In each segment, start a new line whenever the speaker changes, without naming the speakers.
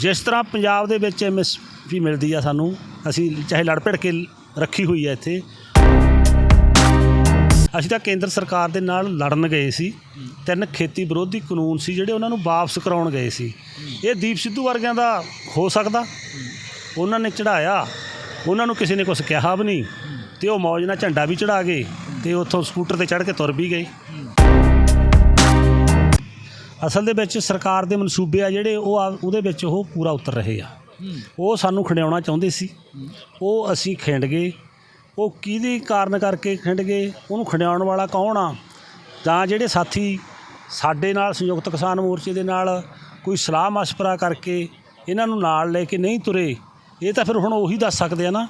ਜਿਸ ਤਰ੍ਹਾਂ ਪੰਜਾਬ ਦੇ ਵਿੱਚ ਐਮਐਸਪੀ ਮਿਲਦੀ ਆ ਸਾਨੂੰ, ਅਸੀਂ ਚਾਹੇ ਲੜ ਭਿੜ ਕੇ ਰੱਖੀ ਹੋਈ ਹੈ ਇੱਥੇ। ਅਸੀਂ ਤਾਂ ਕੇਂਦਰ ਸਰਕਾਰ ਦੇ ਨਾਲ ਲੜਨ ਗਏ ਸੀ। ਤਿੰਨ ਖੇਤੀ ਵਿਰੋਧੀ ਕਾਨੂੰਨ ਸੀ ਜਿਹੜੇ ਉਹਨਾਂ ਨੂੰ ਵਾਪਸ ਕਰਾਉਣ ਗਏ ਸੀ। ਇਹ ਦੀਪ ਸਿੱਧੂ ਵਰਗਿਆਂ ਦਾ ਹੋ ਸਕਦਾ। ਉਹਨਾਂ ਨੇ ਚੜਾਇਆ ਉਹਨਾਂ ਨੂੰ ਕਿਸੇ ਨੇ ਕੁਝ ਕਿਹਾ ਵੀ ਨਹੀਂ। ਤੇ ਉਹ ਮੌਜ ਨਾਲ ਝੰਡਾ ਵੀ ਚੜਾ ਗਏ ਤੇ ਉੱਥੋਂ ਸਕੂਟਰ ਤੇ ਚੜ੍ਹ ਕੇ ਤੁਰ ਵੀ ਗਏ। ਅਸਲ ਦੇ ਵਿੱਚ ਸਰਕਾਰ ਦੇ ਮਨਸੂਬੇ ਆ ਜਿਹੜੇ ਉਹ ਆ- ਉਹਦੇ ਵਿੱਚ ਉਹ ਪੂਰਾ ਉਤਰ ਰਹੇ ਆ। ਉਹ ਸਾਨੂੰ ਖੰਡਿਆਉਣਾ ਚਾਹੁੰਦੇ ਸੀ। ਉਹ ਅਸੀਂ ਖਿੰਡ ਗਏ। ਉਹ ਕਿਹਦੇ ਕਾਰਨ ਕਰਕੇ ਖਿੰਡ ਗਏ? ਉਹਨੂੰ ਖੰਡਿਆਉਣ ਵਾਲਾ ਕੌਣ ਆ? ਜਾਂ ਜਿਹੜੇ ਸਾਥੀ ਸਾਡੇ ਨਾਲ ਸੰਯੁਕਤ ਕਿਸਾਨ ਮੋਰਚੇ ਦੇ ਨਾਲ ਕੋਈ ਸਲਾਹ ਮਸ਼ਵਰਾ ਕਰਕੇ ਇਹਨਾਂ ਨੂੰ ਨਾਲ ਲੈ ਕੇ ਨਹੀਂ ਤੁਰੇ ਇਹ ਤਾਂ ਫਿਰ ਹੁਣ ਉਹੀ ਦੱਸ ਸਕਦੇ ਆ ਨਾ।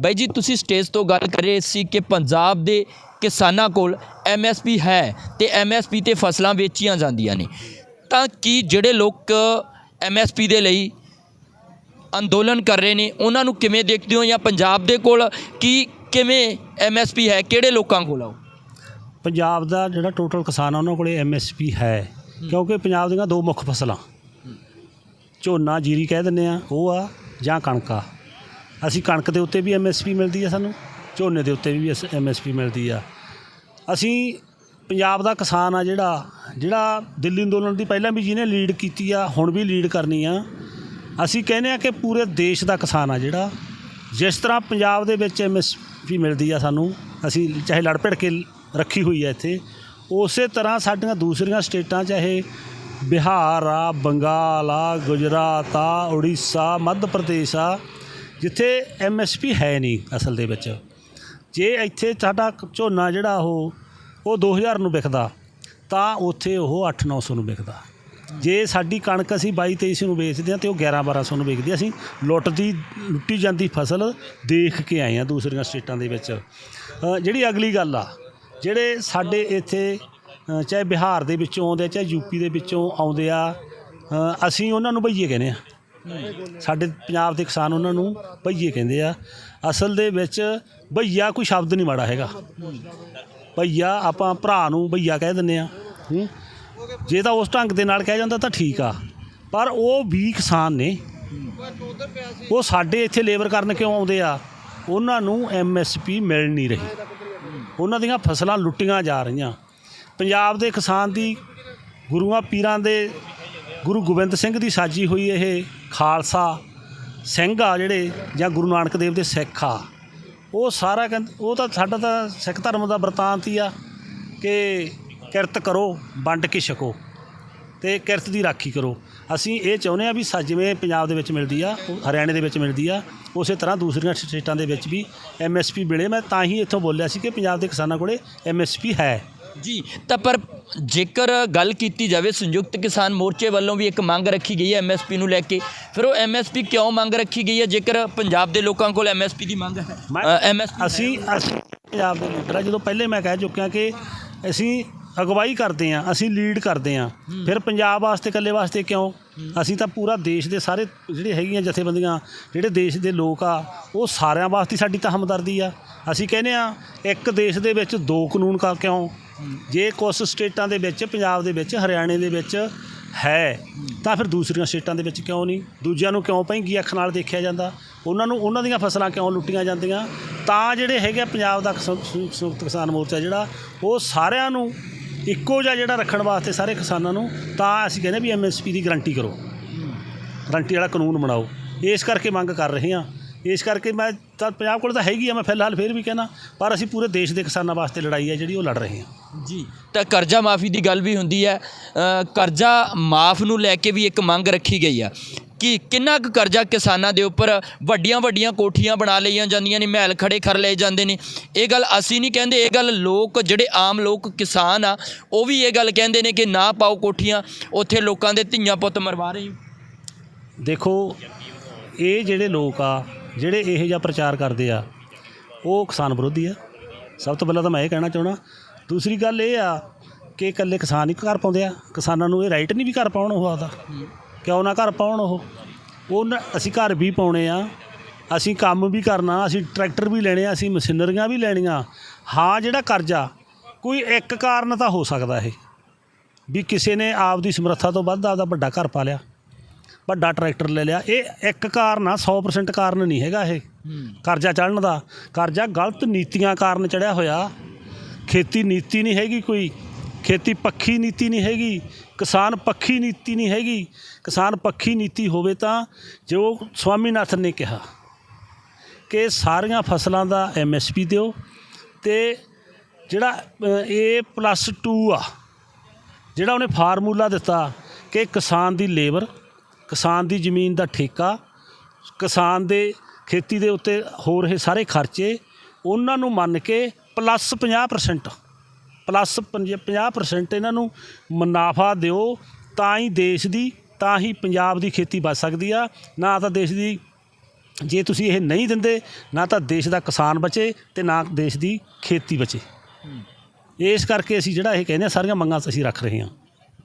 ਬਾਈ ਜੀ ਤੁਸੀਂ ਸਟੇਜ ਤੋਂ ਗੱਲ ਕਰ ਰਹੇ ਸੀ ਕਿ ਪੰਜਾਬ ਦੇ ਕਿਸਾਨਾਂ ਕੋਲ ਐਮਐਸਪੀ ਹੈ ਤੇ ਐਮਐਸਪੀ ਤੇ ਫਸਲਾਂ ਵੇਚੀਆਂ ਜਾਂਦੀਆਂ ਨੇ। ਤਾਂ ਕੀ ਜਿਹੜੇ ਲੋਕ ਐਮਐਸਪੀ ਦੇ ਲਈ ਅੰਦੋਲਨ ਕਰ ਰਹੇ ਨੇ ਉਹਨਾਂ ਨੂੰ ਕਿਵੇਂ ਦੇਖਦੇ ਹੋ ਜਾਂ ਪੰਜਾਬ ਦੇ ਕੋਲ ਕੀ ਕਿਵੇਂ ਐਮਐਸਪੀ ਹੈ ਕਿਹੜੇ ਲੋਕਾਂ ਕੋਲ ਆ
ਪੰਜਾਬ ਦਾ ਜਿਹੜਾ ਟੋਟਲ ਕਿਸਾਨ ਆ ਉਹਨਾਂ ਕੋਲੇ ਐਮਐਸਪੀ ਹੈ। ਕਿਉਂਕਿ ਪੰਜਾਬ ਦੀਆਂ ਦੋ ਮੁੱਖ ਫਸਲਾਂ ਝੋਨਾ ਜੀਰੀ ਕਹਿ ਦਿੰਦੇ ਆ ਉਹ ਆ ਜਾਂ ਕਣਕ ਆ। ਅਸੀਂ ਕਣਕ ਦੇ ਉੱਤੇ ਵੀ ਐਮਐਸਪੀ ਮਿਲਦੀ ਆ ਸਾਨੂੰ। ਝੋਨੇ ਦੇ ਉੱਤੇ ਵੀ ਐਮਐਸਪੀ ਮਿਲਦੀ ਆ। ਅਸੀਂ ਪੰਜਾਬ ਦਾ ਕਿਸਾਨ ਆ ਜਿਹੜਾ ਜਿਹੜਾ ਦਿੱਲੀ ਅੰਦੋਲਨ ਦੀ ਪਹਿਲਾਂ ਵੀ ਜਿਹਨੇ ਲੀਡ ਕੀਤੀ ਆ, ਹੁਣ ਵੀ ਲੀਡ ਕਰਨੀ ਆ। ਅਸੀਂ ਕਹਿੰਦੇ ਆ ਕਿ ਪੂਰੇ ਦੇਸ਼ ਦਾ ਕਿਸਾਨ ਆ ਜਿਹੜਾ। ਜਿਸ ਤਰ੍ਹਾਂ ਪੰਜਾਬ ਦੇ ਵਿੱਚ ਐਮਐਸਪੀ ਮਿਲਦੀ ਆ ਸਾਨੂੰ, ਅਸੀਂ ਚਾਹੇ ਲੜ ਭਿੜ ਕੇ ਰੱਖੀ ਹੋਈ ਆ ਇੱਥੇ, ਉਸੇ ਤਰ੍ਹਾਂ ਸਾਡੀਆਂ ਦੂਸਰੀਆਂ ਸਟੇਟਾਂ, ਚਾਹੇ ਬਿਹਾਰ ਆ, ਬੰਗਾਲ ਆ, ਗੁਜਰਾਤ ਆ, ਉੜੀਸਾ, ਮੱਧ ਪ੍ਰਦੇਸ਼ ਆ, ਜਿੱਥੇ ਐਮਐਸਪੀ ਹੈ ਨਹੀਂ ਅਸਲ ਦੇ ਵਿੱਚ। ਜੇ ਇੱਥੇ ਸਾਡਾ ਝੋਨਾ ਜਿਹੜਾ ਉਹ ਉਹ 2000 ਨੂੰ ਵਿਕਦਾ ਤਾਂ ਉੱਥੇ ਉਹ 8-900 ਨੂੰ ਵਿਕਦਾ। ਜੇ ਸਾਡੀ ਕਣਕ ਅਸੀਂ 22-23 ਨੂੰ ਵੇਚਦੇ ਹਾਂ ਤੇ ਉਹ 11-1200 ਨੂੰ ਵਿਕਦੀ ਆ। ਅਸੀਂ ਲੁੱਟ ਦੀ ਲੁੱਟੀ ਜਾਂਦੀ ਫਸਲ ਦੇਖ ਕੇ ਆਏ ਆ ਦੂਸਰੀਆਂ ਸਟੇਟਾਂ ਦੇ ਵਿੱਚ। ਜਿਹੜੀ ਅਗਲੀ ਗੱਲ ਆ ਜਿਹੜੇ ਸਾਡੇ ਇੱਥੇ ਚਾਹੇ ਬਿਹਾਰ ਦੇ ਵਿੱਚੋਂ ਆਉਂਦੇ ਆ ਚਾਹੇ ਯੂਪੀ ਦੇ ਵਿੱਚੋਂ ਆਉਂਦੇ ਆ ਅਸੀਂ ਉਹਨਾਂ ਨੂੰ ਭਈਏ ਕਹਿੰਦੇ ਆ ਸਾਡੇ ਪੰਜਾਬ ਦੇ ਕਿਸਾਨ ਉਹਨਾਂ ਨੂੰ ਭਈਏ ਕਹਿੰਦੇ ਆ। ਅਸਲ ਦੇ ਵਿੱਚ ਭਈਆ ਕੋਈ ਸ਼ਬਦ ਨਹੀਂ ਮਾੜਾ ਹੈਗਾ। ਭਈਆ ਆਪਾਂ ਭਰਾ ਨੂੰ ਭਈਆ ਕਹਿ ਦਿੰਦੇ ਆ ਜੇ ਤਾਂ ਉਸ ਢੰਗ ਦੇ ਨਾਲ ਕਹਿ ਜਾਂਦਾ ਤਾਂ ਠੀਕ ਆ। ਪਰ ਉਹ ਵੀ ਕਿਸਾਨ ਨੇ। ਉਹ ਸਾਡੇ ਇੱਥੇ ਲੇਬਰ ਕਰਨ ਕਿਉਂ ਆਉਂਦੇ ਆ? ਉਹਨਾਂ ਨੂੰ ਐਮਐਸਪੀ ਮਿਲ ਨਹੀਂ ਰਹੀ। ਉਹਨਾਂ ਦੀਆਂ ਫਸਲਾਂ ਲੁੱਟੀਆਂ ਜਾ ਰਹੀਆਂ। ਪੰਜਾਬ ਦੇ ਕਿਸਾਨ ਦੀ ਗੁਰੂਆਂ ਪੀਰਾਂ ਦੇ ਗੁਰੂ ਗੋਬਿੰਦ ਸਿੰਘ ਦੀ ਸਾਜੀ ਹੋਈ ਇਹ ਖਾਲਸਾ। ਸਿੰਘ ਆ ਜਿਹੜੇ ਜਾਂ ਗੁਰੂ ਨਾਨਕ ਦੇਵ ਦੇ ਸਿੱਖ ਆ, ਉਹ ਸਾਰਾ ਕਹਿੰਦ- ਉਹ ਤਾਂ ਸਾਡਾ ਤਾਂ ਸਿੱਖ ਧਰਮ ਦਾ ਵਰਤਾਂਤ ਹੀ ਆ ਕਿ ਕਿਰਤ ਕਰੋ, ਵੰਡ ਕੇ ਛਕੋ ਤੇ ਕਿਰਤ ਦੀ ਰਾਖੀ ਕਰੋ। ਅਸੀਂ ਇਹ ਚਾਹੁੰਦੇ ਆ ਵੀ ਸਾ- ਜਿਵੇਂ ਪੰਜਾਬ ਦੇ ਵਿੱਚ ਮਿਲਦੀ ਆ, ਉਹ ਹਰਿਆਣੇ ਦੇ ਵਿੱਚ ਮਿਲਦੀ ਆ, ਉਸੇ ਤਰ੍ਹਾਂ ਦੂਸਰੀਆਂ ਸਟੇਟਾਂ ਦੇ ਵਿੱਚ ਵੀ ਐਮਐਸਪੀ ਮਿਲੇ। ਮੈਂ ਤਾਂ ਹੀ ਇੱਥੋਂ ਬੋਲਿਆ ਸੀ ਕਿ ਪੰਜਾਬ ਦੇ ਕਿਸਾਨਾਂ ਕੋਲੇ ਐਮਐਸਪੀ ਹੈ।
ਜੀ ਤਾਂ ਪਰ ਜੇਕਰ ਗੱਲ ਕੀਤੀ ਜਾਵੇ ਸੰਯੁਕਤ ਕਿਸਾਨ ਮੋਰਚੇ ਵੱਲੋਂ ਵੀ ਇੱਕ ਮੰਗ ਰੱਖੀ ਗਈ ਹੈ ਐਮਐਸਪੀ ਨੂੰ ਲੈ ਕੇ। ਫਿਰ ਉਹ ਐਮਐਸਪੀ ਕਿਉਂ ਮੰਗ ਰੱਖੀ ਗਈ ਹੈ ਜੇਕਰ ਪੰਜਾਬ ਦੇ ਲੋਕਾਂ ਕੋਲ ਐਮਐਸਪੀ ਦੀ ਮੰਗ ਹੈ? ਐਮਐਸਪੀ
ਅਸੀਂ ਅਸੀਂ ਪੰਜਾਬ ਦੇ ਲੀਡਰ ਜਦੋਂ ਪਹਿਲੇ ਮੈਂ ਕਹਿ ਚੁੱਕਿਆ ਕਿ ਅਸੀਂ ਅਗਵਾਈ ਕਰਦੇ ਆ ਅਸੀਂ ਲੀਡ ਕਰਦੇ ਆ ਫਿਰ ਪੰਜਾਬ ਵਾਸਤੇ ਇਕੱਲੇ ਵਾਸਤੇ ਕਿਉਂ? ਅਸੀਂ ਤਾਂ ਪੂਰਾ ਦੇਸ਼ ਦੇ ਸਾਰੇ ਜਿਹੜੇ ਹੈਗੀਆਂ ਜਥੇਬੰਦੀਆਂ ਜਿਹੜੇ ਦੇਸ਼ ਦੇ ਲੋਕ ਆ ਉਹ ਸਾਰਿਆਂ ਵਾਸਤੇ ਸਾਡੀ ਤਾਂ ਹਮਦਰਦੀ ਆ। ਅਸੀਂ ਕਹਿੰਦੇ ਆ ਇੱਕ ਦੇਸ਼ ਦੇ ਵਿੱਚ ਦੋ ਕਾਨੂੰਨ ਕਾ ਕਿਉਂ? ਜੇ ਕੁਝ ਸਟੇਟਾਂ ਦੇ ਵਿੱਚ, ਪੰਜਾਬ ਦੇ ਵਿੱਚ, ਹਰਿਆਣੇ ਦੇ ਵਿੱਚ ਹੈ, ਤਾਂ ਫਿਰ ਦੂਸਰੀਆਂ ਸਟੇਟਾਂ ਦੇ ਵਿੱਚ ਕਿਉਂ ਨਹੀਂ? ਦੂਜਿਆਂ ਨੂੰ ਕਿਉਂ ਭੈਂਗੀ ਅੱਖ ਨਾਲ ਦੇਖਿਆ ਜਾਂਦਾ? ਉਹਨਾਂ ਨੂੰ, ਉਹਨਾਂ ਦੀਆਂ ਫਸਲਾਂ ਕਿਉਂ ਲੁੱਟੀਆਂ ਜਾਂਦੀਆਂ? ਤਾਂ ਜਿਹੜੇ ਹੈਗੇ ਆ ਪੰਜਾਬ ਦਾ ਸੰਯੁਕਤ ਕਿਸਾਨ ਮੋਰਚਾ ਜਿਹੜਾ, ਉਹ ਸਾਰਿਆਂ ਨੂੰ ਇੱਕੋ ਜਿਹਾ ਜਿਹੜਾ ਰੱਖਣ ਵਾਸਤੇ ਸਾਰੇ ਕਿਸਾਨਾਂ ਨੂੰ, ਤਾਂ ਅਸੀਂ ਕਹਿੰਦੇ ਵੀ ਐਮਐਸਪੀ ਦੀ ਗਰੰਟੀ ਕਰੋ। ਗਰੰਟੀ ਵਾਲਾ ਕਾਨੂੰਨ ਬਣਾਓ। ਇਸ ਕਰਕੇ ਮੰਗ ਕਰ ਰਹੇ ਹਾਂ। ਇਸ ਕਰਕੇ ਮੈਂ ਤਾਂ ਪੰਜਾਬ ਕੋਲ ਤਾਂ ਹੈਗੀ ਆ ਮੈਂ ਫਿਲਹਾਲ ਫੇਰ ਵੀ ਕਹਿਣਾ ਪਰ ਅਸੀਂ ਪੂਰੇ ਦੇਸ਼ ਦੇ ਕਿਸਾਨਾਂ ਵਾਸਤੇ ਲੜਾਈ ਹੈ ਜਿਹੜੀ ਉਹ ਲੜ ਰਹੇ ਹਾਂ।
ਜੀ ਤਾਂ ਕਰਜ਼ਾ ਮਾਫੀ ਦੀ ਗੱਲ ਵੀ ਹੁੰਦੀ ਹੈ। ਕਰਜ਼ਾ ਮਾਫ ਨੂੰ ਲੈ ਕੇ ਵੀ ਇੱਕ ਮੰਗ ਰੱਖੀ ਗਈ ਆ ਕਿ ਕਿੰਨਾ ਕੁ ਕਰਜ਼ਾ ਕਿਸਾਨਾਂ ਦੇ ਉੱਪਰ ਵੱਡੀਆਂ ਵੱਡੀਆਂ ਕੋਠੀਆਂ ਬਣਾ ਲਈਆਂ ਜਾਂਦੀਆਂ ਨੇ ਮਹਿਲ ਖੜੇ ਕਰ ਲਏ ਜਾਂਦੇ ਨੇ। ਇਹ ਗੱਲ ਅਸੀਂ ਨਹੀਂ ਕਹਿੰਦੇ ਇਹ ਗੱਲ ਲੋਕ ਜਿਹੜੇ ਆਮ ਲੋਕ ਕਿਸਾਨ ਆ ਉਹ ਵੀ ਇਹ ਗੱਲ ਕਹਿੰਦੇ ਨੇ ਕਿ ਨਾ ਪਾਓ ਕੋਠੀਆਂ ਉੱਥੇ ਲੋਕਾਂ ਦੇ ਧੀਆਂ ਪੁੱਤ ਮਰਵਾ ਰਹੇ
ਦੇਖੋ ਇਹ ਜਿਹੜੇ ਲੋਕ ਆ ਜਿਹੜੇ ਇਹੋ ਜਿਹਾ ਪ੍ਰਚਾਰ ਕਰਦੇ ਆ, ਉਹ ਕਿਸਾਨ ਵਿਰੋਧੀ ਆ। ਸਭ ਤੋਂ ਪਹਿਲਾਂ ਤਾਂ ਮੈਂ ਇਹ ਕਹਿਣਾ ਚਾਹਣਾ ਦੂਸਰੀ ਗੱਲ ਇਹ ਆ ਕਿ ਇਕੱਲੇ ਕਿਸਾਨ ਹੀ ਘਰ ਪਾਉਂਦੇ ਆ। ਕਿਸਾਨਾਂ ਨੂੰ ਇਹ ਰਾਈਟ ਨਹੀਂ ਵੀ ਘਰ ਪਾਉਣ ਉਹ ਆਦਾ ਕਿਉਂ ਨਾ ਘਰ ਪਾਉਣ ਉਹ। ਉਹ ਅਸੀਂ ਘਰ ਵੀ ਪਾਉਣੇ ਆ, ਅਸੀਂ ਕੰਮ ਵੀ ਕਰਨਾ, ਅਸੀਂ ਟਰੈਕਟਰ ਵੀ ਲੈਣੇ ਆ, ਅਸੀਂ ਮਸ਼ੀਨਰੀਆਂ ਵੀ ਲੈਣੀਆਂ। ਹਾਂ, ਜਿਹੜਾ ਕਰਜ਼ਾ, ਕੋਈ ਇੱਕ ਕਾਰਨ ਤਾਂ ਹੋ ਸਕਦਾ ਇਹ, ਵੀ ਕਿਸੇ ਨੇ ਆਪਦੀ ਸਮਰੱਥਾ ਤੋਂ ਵੱਧ ਆਪਦਾ ਵੱਡਾ ਘਰ ਪਾ ਲਿਆ। ਵੱਡਾ ਟਰੈਕਟਰ ਲੈ ਲਿਆ। ਇਹ ਇੱਕ ਕਾਰਨ ਆ 100% ਕਾਰਨ ਨਹੀਂ ਹੈਗਾ ਇਹ। ਕਰਜ਼ਾ ਚੜਨ ਦਾ। ਕਰਜ਼ਾ ਗਲਤ ਨੀਤੀਆਂ ਕਾਰਨ ਚੜਿਆ ਹੋਇਆ। ਖੇਤੀ ਨੀਤੀ ਨਹੀਂ ਹੈਗੀ ਕੋਈ। ਖੇਤੀ ਪੱਖੀ ਨੀਤੀ ਨਹੀਂ ਹੈਗੀ। ਕਿਸਾਨ ਪੱਖੀ ਨੀਤੀ ਨਹੀਂ ਹੈਗੀ। ਕਿਸਾਨ ਪੱਖੀ ਨੀਤੀ ਹੋਵੇ ਤਾਂ ਜੋ ਸਵਾਮੀਨਾਥਨ ਨੇ ਕਿਹਾ ਕਿ ਸਾਰੀਆਂ ਫਸਲਾਂ ਦਾ ਐਮਐਸਪੀ ਦਿਓ ਤੇ ਜਿਹੜਾ ਇਹ ਪਲੱਸ 2 ਆ ਜਿਹੜਾ ਉਹਨੇ ਫਾਰਮੂਲਾ ਦਿੱਤਾ ਕਿ ਕਿਸਾਨ ਦੀ ਲੇਬਰ ਕਿਸਾਨ ਦੀ ਜ਼ਮੀਨ ਦਾ ਠੇਕਾ ਕਿਸਾਨ ਦੇ ਖੇਤੀ ਦੇ ਉੱਤੇ ਹੋ ਰਹੇ ਸਾਰੇ ਖਰਚੇ ਉਹਨਾਂ ਨੂੰ ਮੰਨ ਕੇ ਪਲੱਸ 50% ਪਲੱਸ 50% ਇਹਨਾਂ ਨੂੰ ਮੁਨਾਫਾ ਦਿਓ ਤਾਂ ਹੀ ਦੇਸ਼ ਦੀ ਤਾਂ ਹੀ ਪੰਜਾਬ ਦੀ ਖੇਤੀ ਬਚ ਸਕਦੀ ਆ। ਨਾ ਤਾਂ ਦੇਸ਼ ਦੀ ਜੇ ਤੁਸੀਂ ਇਹ ਨਹੀਂ ਦਿੰਦੇ ਨਾ ਤਾਂ ਦੇਸ਼ ਦਾ ਕਿਸਾਨ ਬਚੇ ਤੇ ਨਾ ਦੇਸ਼ ਦੀ ਖੇਤੀ ਬਚੇ। ਇਸ ਕਰਕੇ ਅਸੀਂ ਜਿਹੜਾ ਇਹ ਕਹਿੰਦੇ ਸਾਰੀਆਂ ਮੰਗਾਂ ਅਸੀਂ ਰੱਖ ਰਹੇ ਹਾਂ।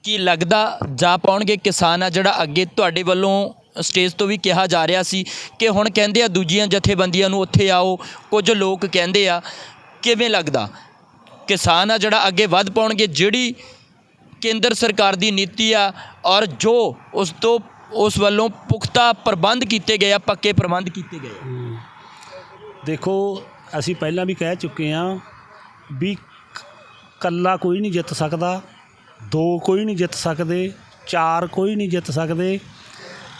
ਕੀ ਲੱਗਦਾ ਜਾ ਪਾਉਣਗੇ ਕਿਸਾਨ ਆ ਜਿਹੜਾ ਅੱਗੇ ਤੁਹਾਡੇ ਵੱਲੋਂ ਸਟੇਜ ਤੋਂ ਵੀ ਕਿਹਾ ਜਾ ਰਿਹਾ ਸੀ ਕਿ ਹੁਣ ਕਹਿੰਦੇ ਆ ਦੂਜੀਆਂ ਜਥੇਬੰਦੀਆਂ ਨੂੰ ਉੱਥੇ ਆਓ, ਕੁਝ ਲੋਕ ਕਹਿੰਦੇ ਆ, ਕਿਵੇਂ ਲੱਗਦਾ? ਕਿਸਾਨ ਆ ਜਿਹੜਾ ਅੱਗੇ ਵੱਧ ਪਾਉਣਗੇ, ਜਿਹੜੀ ਕੇਂਦਰ ਸਰਕਾਰ ਦੀ ਨੀਤੀ ਆ ਔਰ ਜੋ ਉਸ ਤੋਂ ਉਸ ਵੱਲੋਂ ਪੁਖਤਾ ਪ੍ਰਬੰਧ ਕੀਤੇ ਗਏ ਆ, ਪੱਕੇ ਪ੍ਰਬੰਧ ਕੀਤੇ ਗਏ ਆ।
ਦੇਖੋ, ਅਸੀਂ ਪਹਿਲਾਂ ਵੀ ਕਹਿ ਚੁੱਕੇ ਹਾਂ ਵੀ ਕ- ਕੱਲਾ ਕੋਈ ਨਹੀਂ ਜਿੱਤ ਸਕਦਾ। ਦੋ ਕੋਈ ਨਹੀਂ ਜਿੱਤ ਸਕਦੇ, ਚਾਰ ਕੋਈ ਨਹੀਂ ਜਿੱਤ ਸਕਦੇ।